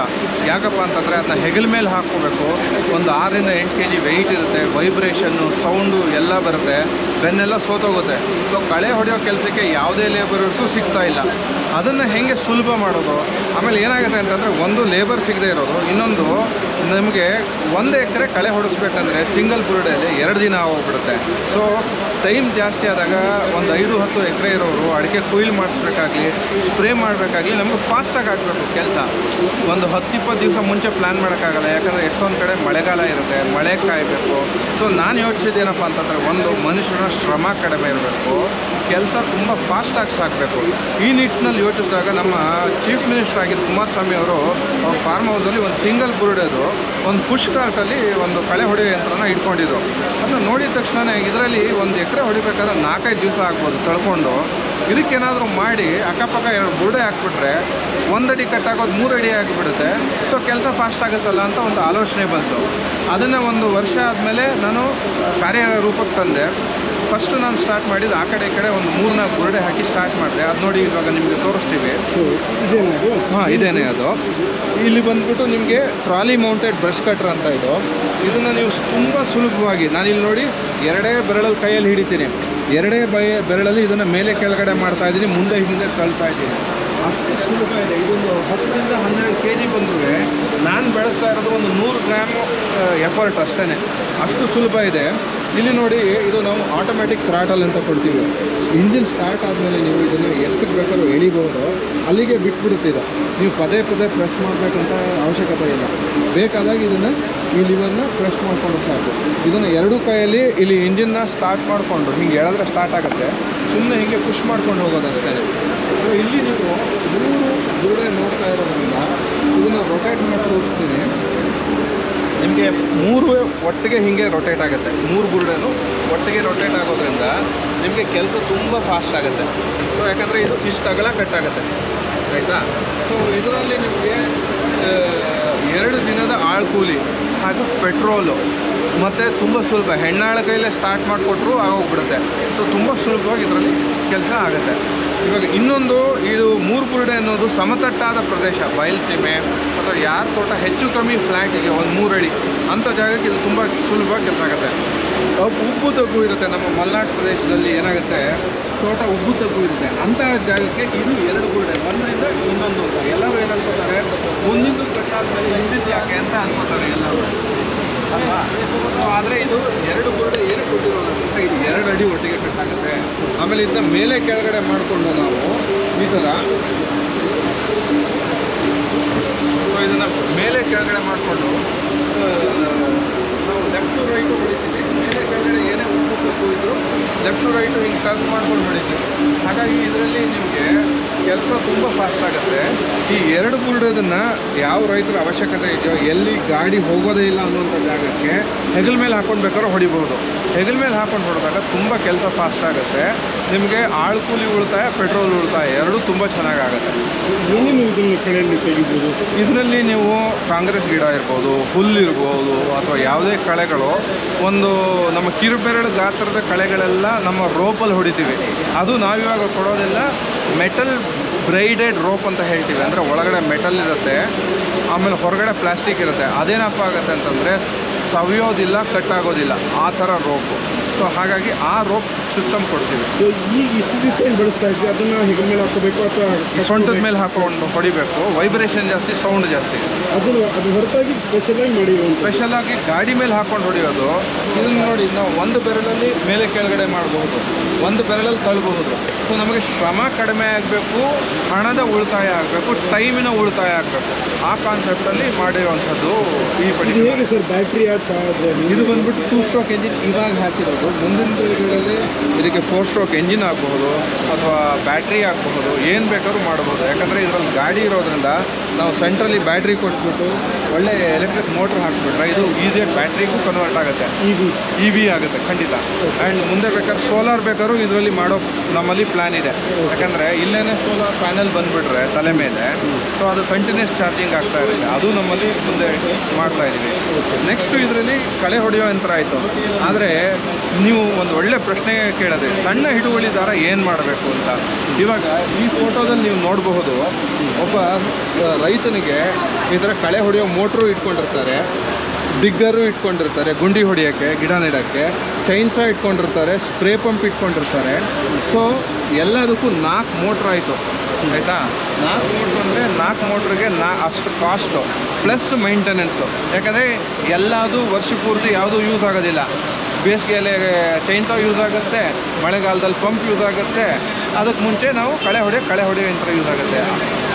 ಯಾಕಪ್ಪ ಅಂತಂದರೆ, ಅದನ್ನ ಹೆಗಲ ಮೇಲೆ ಹಾಕ್ಕೋಬೇಕು. ಒಂದು ಆರರಿಂದ ಎಂಟು ಕೆ ಜಿ ವೆಯ್ಟ್ ಇರುತ್ತೆ. ವೈಬ್ರೇಷನ್ನು ಸೌಂಡು ಎಲ್ಲ ಬರುತ್ತೆ. ಬೆನ್ನೆಲ್ಲ ಸೋತೋಗುತ್ತೆ. ಸೊ ಕಳೆ ಹೊಡೆಯೋ ಕೆಲಸಕ್ಕೆ ಯಾವುದೇ ಲೇಬರ್ಸು ಸಿಗ್ತಾ ಇಲ್ಲ. ಅದನ್ನು ಹೇಗೆ ಸುಲಭ ಮಾಡೋದು? ಆಮೇಲೆ ಏನಾಗುತ್ತೆ ಅಂತಂದರೆ, ಒಂದು ಲೇಬರ್ ಸಿಗದೆ ಇರೋದು. ಇನ್ನೊಂದು, ನಮಗೆ ಒಂದು ಎಕರೆ ಕಳೆ ಹೊಡಿಸ್ಬೇಕಂದ್ರೆ ಸಿಂಗಲ್ ಬುರುಡೆಯಲ್ಲಿ ಎರಡು ದಿನ ಹೋಗ್ಬಿಡುತ್ತೆ. ಸೊ ಟೈಮ್ ಜಾಸ್ತಿ ಆದಾಗ ಒಂದು ಐದು, ಹತ್ತು ಎಕರೆ ಇರೋರು ಅಡಿಕೆ ಕೊಯ್ಲು ಮಾಡಿಸ್ಬೇಕಾಗ್ಲಿ ಸ್ಪ್ರೇ ಮಾಡಬೇಕಾಗ್ಲಿ ನಮಗೆ ಫಾಸ್ಟಾಗಿ ಆಗಬೇಕು ಕೆಲಸ. ಒಂದು ಹತ್ತು, ಇಪ್ಪತ್ತು ದಿವಸ ಮುಂಚೆ ಪ್ಲ್ಯಾನ್ ಮಾಡೋಕ್ಕಾಗಲ್ಲ. ಯಾಕಂದರೆ ಎಷ್ಟೊಂದು ಕಡೆ ಮಳೆಗಾಲ ಇರುತ್ತೆ, ಮಳೆ ಕಾಯಬೇಕು. ಸೊ ನಾನು ಯೋಚಿಸಿದ್ದೇನಪ್ಪ ಅಂತಂದರೆ, ಒಂದು ಮನುಷ್ಯನ ಶ್ರಮ ಕಡಿಮೆ ಇರಬೇಕು, ಕೆಲಸ ತುಂಬ ಫಾಸ್ಟಾಗಿ ಸಾಕಬೇಕು. ಈ ನಿಟ್ಟಿನಲ್ಲಿ ಯೋಚಿಸಿದಾಗ ನಮ್ಮ ಚೀಫ್ ಮಿನಿಸ್ಟರ್ ಆಗಿದ್ದ ಕುಮಾರಸ್ವಾಮಿ ಅವರು, ಅವ್ರ ಫಾರ್ಮ್ ಹೌಸಲ್ಲಿ ಒಂದು ಸಿಂಗಲ್ ಬುರುಡೆದು ಒಂದು ಪುಷ್ ಕಾರ್ಟಲ್ಲಿ ಒಂದು ಕಳೆ ಹೊಡೆಯುವ ಯಂತ್ರನ ಇಟ್ಕೊಂಡಿದ್ರು. ಅದನ್ನು ನೋಡಿದ ತಕ್ಷಣ ಇದರಲ್ಲಿ ಒಂದು ಎಕರೆ ಹೊಡಿಬೇಕಾದ್ರೆ ನಾಲ್ಕೈದು ದಿವಸ ಆಗ್ಬೋದು ತಳ್ಕೊಂಡು. ಇದಕ್ಕೇನಾದರೂ ಮಾಡಿ ಅಕ್ಕಪಕ್ಕ ಎರಡು ಬುರುಡೆ ಹಾಕ್ಬಿಟ್ರೆ ಒಂದಡಿ ಕಟ್ಟಾಗೋದು ಮೂರು ಅಡಿ ಆಗಿಬಿಡುತ್ತೆ. ಸೊ ಕೆಲಸ ಫಾಸ್ಟ್ ಆಗುತ್ತಲ್ಲ ಅಂತ ಒಂದು ಆಲೋಚನೆ ಬಂತು. ಅದನ್ನು ಒಂದು ವರ್ಷ ಆದಮೇಲೆ ನಾನು ಕಾರ್ಯ ರೂಪಕ್ಕೆ ತಂದೆ. ಫಸ್ಟು ನಾನು ಸ್ಟಾರ್ಟ್ ಮಾಡಿದ್ದು ಆ ಕಡೆ ಈ ಕಡೆ ಒಂದು ಮೂರ್ನಾಲ್ಕು ಗುರುಡೆ ಹಾಕಿ ಸ್ಟಾರ್ಟ್ ಮಾಡಿದೆ. ಅದು ನೋಡಿ ಇವಾಗ ನಿಮಗೆ ತೋರಿಸ್ತೀವಿ ಹಾಂ ಇದೇನೆ ಅದು. ಇಲ್ಲಿ ಬಂದ್ಬಿಟ್ಟು ನಿಮಗೆ ಟ್ರಾಲಿ ಮೌಂಟೆಡ್ ಬ್ರಷ್ ಕಟ್ರ್ ಅಂತ ಇದು. ಇದನ್ನು ನೀವು ತುಂಬ ಸುಲಭವಾಗಿ ನಾನು ಇಲ್ಲಿ ನೋಡಿ ಎರಡೇ ಬೆರಳಲ್ಲಿ ಕೈಯಲ್ಲಿ ಹಿಡಿತೀನಿ. ಎರಡೇ ಬಯ ಬೆರಳಲ್ಲಿ ಇದನ್ನು ಮೇಲೆ ಕೆಳಗಡೆ ಮಾಡ್ತಾ ಇದ್ದೀನಿ ಮುಂದೆ ಹಿಂದೆ ತಳ್ತಾ ಇದ್ದೀನಿ. ಅಷ್ಟು ಸುಲಭ ಇದೆ. ಇದೊಂದು ಹತ್ತರಿಂದ ಹನ್ನೆರಡು ಕೆ ಜಿ ಬಂದರೆ ನಾನು ಬೆಳೆಸ್ತಾ ಇರೋದು ಒಂದು ನೂರು ಗ್ರಾಮ್ ಎಫರ್ಟ್ ಅಷ್ಟೇ ಅಷ್ಟು ಸುಲಭ ಇದೆ. ಇಲ್ಲಿ ನೋಡಿ, ಇದು ನಾವು ಆಟೋಮ್ಯಾಟಿಕ್ ಥ್ರಾಟಲ್ ಅಂತ ಕೊಡ್ತೀವಿ. ಇಂಜಿನ್ ಸ್ಟಾರ್ಟ್ ಆದಮೇಲೆ ನೀವು ಇದನ್ನು ಎಷ್ಟು ಬೇಕಾದ್ರೂ ಎಳಿಬೋದು. ಅಲ್ಲಿಗೆ ಬಿಟ್ಬಿಡುತ್ತೆ ಇದು. ನೀವು ಪದೇ ಪದೇ ಪ್ರೆಸ್ ಮಾಡಬೇಕಂತ ಅವಶ್ಯಕತೆ ಇಲ್ಲ. ಬೇಕಾದಾಗ ಇದನ್ನು ಈ ಲಿವರ್ನ ಪ್ರೆಸ್ ಮಾಡಿಕೊಂಡು ಸಾಕು. ಇದನ್ನು ಎರಡೂ ಕೈಯಲ್ಲಿ ಇಲ್ಲಿ ಇಂಜಿನ್ನ ಸ್ಟಾರ್ಟ್ ಮಾಡಿಕೊಂಡು, ಹಿಂಗೆ ಹೇಳಿದ್ರೆ ಸ್ಟಾರ್ಟ್ ಆಗುತ್ತೆ. ಸುಮ್ಮನೆ ಹೀಗೆ ಪುಷ್ ಮಾಡ್ಕೊಂಡು ಹೋಗೋದು ಅಷ್ಟೇ. ಸೊ ಇಲ್ಲಿ ನೀವು ಮೂರು ದೂರ ನೋಡ್ತಾ ಇರೋದ್ರಿಂದ ಇದನ್ನು ರೊಟೇಟ್ ಮಾಡಿ ತೋರಿಸ್ತೀನಿ. ನಿಮಗೆ ಮೂರು ಒಟ್ಟಿಗೆ ಹೀಗೆ ರೊಟೇಟ್ ಆಗುತ್ತೆ. ಮೂರು ಬುರುಡೆನು ಒಟ್ಟಿಗೆ ರೊಟೇಟ್ ಆಗೋದ್ರಿಂದ ನಿಮಗೆ ಕೆಲಸ ತುಂಬ ಫಾಸ್ಟ್ ಆಗುತ್ತೆ. ಸೊ ಯಾಕಂದರೆ ಇದು ಇಷ್ಟು ಅಗಲ ಕಟ್ಟಾಗುತ್ತೆ ಆಯಿತಾ? ಸೊ ಇದರಲ್ಲಿ ನಿಮಗೆ ಎರಡು ದಿನದ ಆಳು ಕೂಲಿ ಹಾಗೂ ಪೆಟ್ರೋಲು ಮತ್ತು ತುಂಬ ಸುಲಭ. ಹೆಣ್ಣಾಳ ಕೈಲೇ ಸ್ಟಾರ್ಟ್ ಮಾಡಿಕೊಟ್ರು ಆಗೋಗ್ಬಿಡುತ್ತೆ. ಸೊ ತುಂಬ ಸುಲಭವಾಗಿ ಇದರಲ್ಲಿ ಕೆಲಸ ಆಗುತ್ತೆ. ಇವಾಗ ಇನ್ನೊಂದು, ಇದು ಮೂರು ಬುರುಡೆ ಅನ್ನೋದು ಸಮತಟ್ಟಾದ ಪ್ರದೇಶ. ಬಯಲುಸೀಮೆ ಅಥವಾ ಯಾರ ತೋಟ ಹೆಚ್ಚು ಕಮ್ಮಿ ಫ್ಲ್ಯಾಟಿಗೆ ಒಂದು ಅಡಿ ಅಂಥ ಜಾಗಕ್ಕೆ ಇದು ತುಂಬ ಸುಲಭ ಕೆಲಸ ಆಗುತ್ತೆ. ಉಬ್ಬು ತಗ್ಗು ಇರುತ್ತೆ, ನಮ್ಮ ಮಲೆನಾಡು ಪ್ರದೇಶದಲ್ಲಿ ಏನಾಗುತ್ತೆ, ತೋಟ ಉಬ್ಬು ತಗ್ಗು ಇರುತ್ತೆ. ಅಂಥ ಜಾಗಕ್ಕೆ ಇದು ಎರಡು ಬುರುಡೆ ಒಂದರಿಂದ ಇನ್ನೊಂದು ಎಲ್ಲರೂ ಏನು ಅನ್ಕೋತಾರೆ, ಮುಂದಿಂದು ಕಟ್ಟಾದ್ಮೇಲೆ ಹಿಂದಿದ್ದು ಯಾಕೆ ಅಂತ ಅನ್ಕೋತಾರೆ ಎಲ್ಲರೂ. ಆದರೆ ಇದು ಎರಡು ಗುರುಡೆ ಏನು ಕೊಟ್ಟಿರೋದಂತ ಇದು ಎರಡು ಅಡಿ ಒಟ್ಟಿಗೆ ಕಟ್ಟಾಗುತ್ತೆ. ಆಮೇಲೆ ಇದನ್ನ ಮೇಲೆ ಕೆಳಗಡೆ ಮಾಡಿಕೊಂಡು ನಾವು ಈ ಥರ ಮೇಲೆ ಕೆಳಗಡೆ ಮಾಡಿಕೊಂಡು ನಾವು ಲೆಫ್ಟು ರೈಟು ಹೊಡಿತೀವಿ. ಲೆಫ್ಟ್ ಟು ರೈಟು ಹಿಂಗೆ ಟರ್ನ್ ಮಾಡ್ಕೊಂಡು ಹೊಡಿತೀವಿ. ಹಾಗಾಗಿ ಇದರಲ್ಲಿ ನಿಮಗೆ ಕೆಲಸ ತುಂಬ ಫಾಸ್ಟ್ ಆಗುತ್ತೆ. ಈ ಎರಡು ಬುಲ್ಡೋದನ್ನು ಯಾವ ರೈತರ ಅವಶ್ಯಕತೆ ಇದೆಯೋ, ಎಲ್ಲಿ ಗಾಡಿ ಹೋಗೋದೇ ಇಲ್ಲ ಅನ್ನೋಂಥ ಜಾಗಕ್ಕೆ ಹೆಗಲ ಮೇಲೆ ಹಾಕ್ಕೊಂಡು ಬೇಕಾದ್ರೂ ಹೊಡಿಬೋದು ಹೆಗಲ ಮೇಲೆ ಹಾಕೊಂಡು ಹೊಡೆದಾಗ ತುಂಬ ಕೆಲಸ ಫಾಸ್ಟ್ ಆಗುತ್ತೆ. ನಿಮಗೆ ಆಳು ಕೂಲಿ ಉಳಿತಾಯ ಪೆಟ್ರೋಲ್ ಉಳಿತಾಯ ಎರಡೂ ತುಂಬ ಚೆನ್ನಾಗಾಗುತ್ತೆ. ಕಳೆಯಲ್ಲಿ ತೆಗಿಬೋದು? ಇದರಲ್ಲಿ ನೀವು ಕಾಂಗ್ರೆಸ್ ಗಿಡ ಇರ್ಬೋದು ಹುಲ್ಲು ಇರ್ಬೋದು ಅಥವಾ ಯಾವುದೇ ಕಳೆಗಳು ಒಂದು ನಮ್ಮ ಕಿರುಬೆರಳು ಗಾತ್ರದ ಕಳೆಗಳೆಲ್ಲ ನಮ್ಮ ರೋಪಲ್ಲಿ ಹೊಡಿತೀವಿ. ಅದು ನಾವಿವಾಗ ಕೊಡೋದೆಲ್ಲ ಮೆಟಲ್ ಬ್ರೈಡೆಡ್ ರೋಪ್ ಅಂತ ಹೇಳ್ತೀವಿ. ಅಂದರೆ ಒಳಗಡೆ ಮೆಟಲ್ ಇರುತ್ತೆ ಆಮೇಲೆ ಹೊರಗಡೆ ಪ್ಲಾಸ್ಟಿಕ್ ಇರುತ್ತೆ. ಅದೇನಪ್ಪ ಆಗುತ್ತೆ ಅಂತಂದರೆ ಸವಿಯೋದಿಲ್ಲ ಕಟ್ಟಾಗೋದಿಲ್ಲ. ಆ ಥರ ರೋಪು. ಸೊ ಹಾಗಾಗಿ ಆ ರೋಪ್ ಸಿಸ್ಟಮ್ ಕೊಡ್ತೀವಿ. ಸೊ ಈಗ ಇಷ್ಟು ದಿವಸ ಏನು ಬಳಸ್ತಾ ಇದ್ವಿ ಅದನ್ನು ಹೆಗಲ ಮೇಲೆ ಹಾಕೋಬೇಕು ಅಥವಾ ಸೊಂಟದ ಮೇಲೆ ಹಾಕೊಂಡು ಹೊಡಿಬೇಕು. ವೈಬ್ರೇಷನ್ ಜಾಸ್ತಿ ಸೌಂಡ್ ಜಾಸ್ತಿ. ಅದು ಅದು ಹೊರತಾಗಿ ಸ್ಪೆಷಲಾಗಿ ಮಾಡಿ ಸ್ಪೆಷಲ್ ಆಗಿ ಗಾಡಿ ಮೇಲೆ ಹಾಕೊಂಡು ಹೊಡಿಯೋದು. ಇದನ್ನ ನೋಡಿ ನಾವು ಒಂದು ಬೆರಳಲ್ಲಿ ಮೇಲೆ ಕೆಳಗಡೆ ಮಾಡಬಹುದು. ಒಂದು ಬೆರಳಲ್ಲಿ ತಳ್ಳಬಹುದು ಸೊ ನಮಗೆ ಶ್ರಮ ಕಡಿಮೆ ಆಗಬೇಕು ಹಣದ ಉಳಿತಾಯ ಆಗಬೇಕು ಟೈಮಿನ ಉಳಿತಾಯ ಆಗಬೇಕು. ಆ ಕಾನ್ಸೆಪ್ಟಲ್ಲಿ ಮಾಡಿರುವಂಥದ್ದು ಈ ಪಡಿ ಹೇಗೆ ಸರ್? ಬ್ಯಾಟ್ರಿ ಇದು ಬಂದ್ಬಿಟ್ಟು ಟೂ ಸ್ಟ್ರೋಕ್ ಎಂಜಿನ್ ಇವಾಗ ಹಾಕಿರೋದು. ಮುಂದಿನ ದಿನಗಳಲ್ಲಿ ಇದಕ್ಕೆ ಫೋರ್ ಸ್ಟ್ರೋಕ್ ಎಂಜಿನ್ ಆಗಬಹುದು ಅಥವಾ ಬ್ಯಾಟ್ರಿ ಆಗಬಹುದು ಏನು ಬೇಕಾದ್ರೂ ಮಾಡಬಹುದು. ಯಾಕಂದರೆ ಇದರಲ್ಲಿ ಗಾಡಿ ಇರೋದ್ರಿಂದ ನಾವು ಸೆಂಟ್ರಲ್ಲಿ ಬ್ಯಾಟ್ರಿ ಕೊಟ್ಬಿಟ್ಟು ಒಳ್ಳೆ ಎಲೆಕ್ಟ್ರಿಕ್ ಮೋಟ್ರ್ ಹಾಕ್ಬಿಟ್ರೆ ಇದು ಈಸಿಯಾಗಿ ಬ್ಯಾಟ್ರಿಗೂ ಕನ್ವರ್ಟ್ ಆಗುತ್ತೆ. ಇ ವಿ ಆಗುತ್ತೆ ಖಂಡಿತ. ಆ್ಯಂಡ್ ಮುಂದೆ ಬೇಕಾದ್ರೆ ಸೋಲಾರ್ ಬೇಕಾದ್ರೂ ಇದರಲ್ಲಿ ಮಾಡೋ ನಮ್ಮಲ್ಲಿ ಪ್ಲ್ಯಾನ್ ಇದೆ. ಯಾಕಂದರೆ ಇಲ್ಲೇನೆ ಸೋಲಾರ್ ಪ್ಯಾನಲ್ ಬಂದುಬಿಟ್ರೆ ತಲೆ ಮೇಲೆ ಸೊ ಅದು ಕಂಟಿನ್ಯೂಸ್ ಚಾರ್ಜಿಂಗ್ ಆಗ್ತಾ ಇರುತ್ತೆ. ಅದು ನಮ್ಮಲ್ಲಿ ಮುಂದೆ ಮಾಡ್ತಾ ಇದ್ದೀವಿ. ನೆಕ್ಸ್ಟು ಇದರಲ್ಲಿ ಕಳೆ ಹೊಡೆಯೋ ಯಂತ್ರ ಆಯಿತು. ಆದರೆ ನೀವು ಒಂದು ಒಳ್ಳೆ ಪ್ರಶ್ನೆ ಕೇಳಿದೆ ಸಣ್ಣ ಹಿಡುವಳಿದಾರ ಏನು ಮಾಡಬೇಕು ಅಂತ. ಇವಾಗ ಈ ಫೋಟೋದಲ್ಲಿ ನೀವು ನೋಡಬಹುದು ಒಬ್ಬ ರೈತನಿಗೆ ಈ ಥರ ಕಳೆ ಹೊಡೆಯೋ ಮೋಟ್ರು ಇಟ್ಕೊಂಡಿರ್ತಾರೆ, ಡಿಗ್ಗರು ಇಟ್ಕೊಂಡಿರ್ತಾರೆ, ಗುಂಡಿ ಹೊಡೆಯೋಕ್ಕೆ, ಗಿಡ ನೆಡೋಕ್ಕೆ ಚೈನ್ಸಾ ಇಟ್ಕೊಂಡಿರ್ತಾರೆ ಸ್ಪ್ರೇ ಪಂಪ್ ಇಟ್ಕೊಂಡಿರ್ತಾರೆ. ಸೊ ಎಲ್ಲದಕ್ಕೂ ನಾಲ್ಕು ಮೋಟ್ರ್ ಆಯಿತು. ಆಯಿತಾ? ನಾಲ್ಕು ಮೋಟ್ರ್ ಅಂದರೆ ನಾಲ್ಕು ಮೋಟ್ರಿಗೆ ನಾ ಅಷ್ಟು ಕಾಸ್ಟು ಪ್ಲಸ್ ಮೈಂಟೆನೆನ್ಸು ಯಾಕಂದರೆ ಎಲ್ಲದು ವರ್ಷ ಪೂರ್ತಿ ಯಾವುದೂ ಯೂಸ್ ಆಗೋದಿಲ್ಲ. ಬೇಸಿಗೆಯಲ್ಲಿ ಚೈನ್ಸಾ ಯೂಸ್ ಆಗುತ್ತೆ, ಮಳೆಗಾಲದಲ್ಲಿ ಪಂಪ್ ಯೂಸ್ ಆಗುತ್ತೆ. ಅದಕ್ಕೆ ಮುಂಚೆ ನಾವು ಕಳೆ ಹೊಡೆ ಕಳೆ ಹೊಡೆಯೋ ಯಂತ್ರ ಯೂಸ್ ಆಗುತ್ತೆ.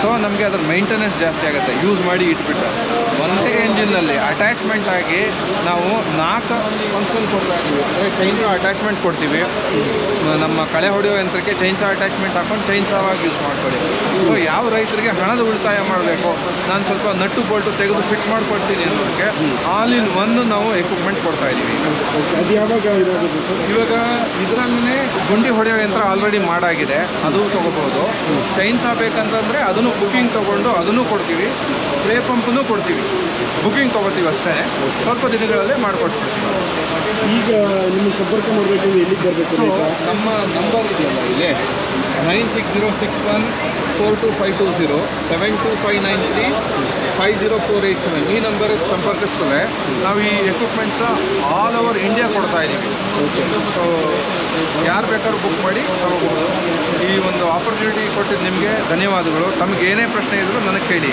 ಸೊ ನಮಗೆ ಅದ್ರ ಮೇಂಟೆನೆನ್ಸ್ ಜಾಸ್ತಿ ಆಗುತ್ತೆ. ಯೂಸ್ ಮಾಡಿ ಇಟ್ಬಿಟ್ಟು ಒಂದೇ ಇಂಜಿನ್ನಲ್ಲಿ ಅಟ್ಯಾಚ್ಮೆಂಟ್ ಆಗಿ ನಾವು ನಾಲ್ಕು ಫಂಕ್ಷನ್ ಕೊಡ್ತಾ ಇದ್ದೀವಿ ಅಂದರೆ ಚೈನ್ಸಾ ಅಟ್ಯಾಚ್ಮೆಂಟ್ ಕೊಡ್ತೀವಿ. ನಮ್ಮ ಕಳೆ ಹೊಡೆಯೋ ಯಂತ್ರಕ್ಕೆ ಚೈನ್ಸಾ ಅಟ್ಯಾಚ್ಮೆಂಟ್ ಹಾಕೊಂಡು ಚೈನ್ಸಾವಾಗಿ ಯೂಸ್ ಮಾಡ್ಕೊಳ್ಳಿ. ಸೊ ಯಾವ ರೈತರಿಗೆ ಹಣದ ಉಳಿತಾಯ ಮಾಡಬೇಕು? ನಾನು ಸ್ವಲ್ಪ ನಟ್ಟು ಬೋಲ್ಟು ತೆಗೆದು ಫಿಟ್ ಮಾಡ್ಕೊಡ್ತೀನಿ ಅನ್ನೋದಕ್ಕೆ ಆಲ್ ಇನ್ ಒನ್ ನಾವು ಎಕ್ವಿಪ್ಮೆಂಟ್ ಕೊಡ್ತಾ ಇದ್ದೀವಿ ಇವಾಗ ಇದರಲ್ಲೇ ಗುಂಡಿ ಹೊಡೆಯೋ ಯಂತ್ರ ಆಲ್ರೆಡಿ ಮಾಡಾಗಿದೆ. ಅದು ತೊಗೋಬೋದು ಚೈನ್ಸಾ ಬೇಕಂತಂದರೆ ಅದನ್ನು ಬುಕಿಂಗ್ ತೊಗೊಂಡು ಅದನ್ನು ಕೊಡ್ತೀವಿ. ಸ್ಪ್ರೇ ಪಂಪನ್ನು ಕೊಡ್ತೀವಿ. ಬುಕಿಂಗ್ ತೊಗೋತೀವಿ ಅಷ್ಟೇ. ಸ್ವಲ್ಪ ದಿನಗಳಲ್ಲೇ ಮಾಡಿಕೊಡ್ತೀವಿ. ಈಗ ನಿಮ್ಮ ಸಂಪರ್ಕ ಮಾಡಬೇಕು ಎಲ್ಲಿ ಬರಬೇಕು ನಮ್ಮ ನಂಬರ್ ಇದೆಯಲ್ಲ ಇಲ್ಲಿ. Nine six zero six one four two five two zero seven two five nine three five zero four eight seven ಈ ನಂಬರಿಗೆ ಸಂಪರ್ಕಿಸ್ತದೆ ನಾವು ಈ ಎಕ್ವಿಪ್ಮೆಂಟ್ಸ್ ಆಲ್ ಓವರ್ ಇಂಡಿಯಾ ಕೊಡ್ತಾ ಇದ್ದೀವಿ ಸೊ ಯಾರು ಬೇಕಾದ್ರೂ ಬುಕ್ ಮಾಡಿ ತಗೋಬೋದು. ಈ ಒಂದು ಆಪರ್ಚುನಿಟಿ ಕೊಟ್ಟಿದ್ದು ನಿಮಗೆ ಧನ್ಯವಾದಗಳು. ತಮಗೆ ಏನೇ ಪ್ರಶ್ನೆ ಇದ್ದರೂ ನನಗೆ ಕೇಳಿ.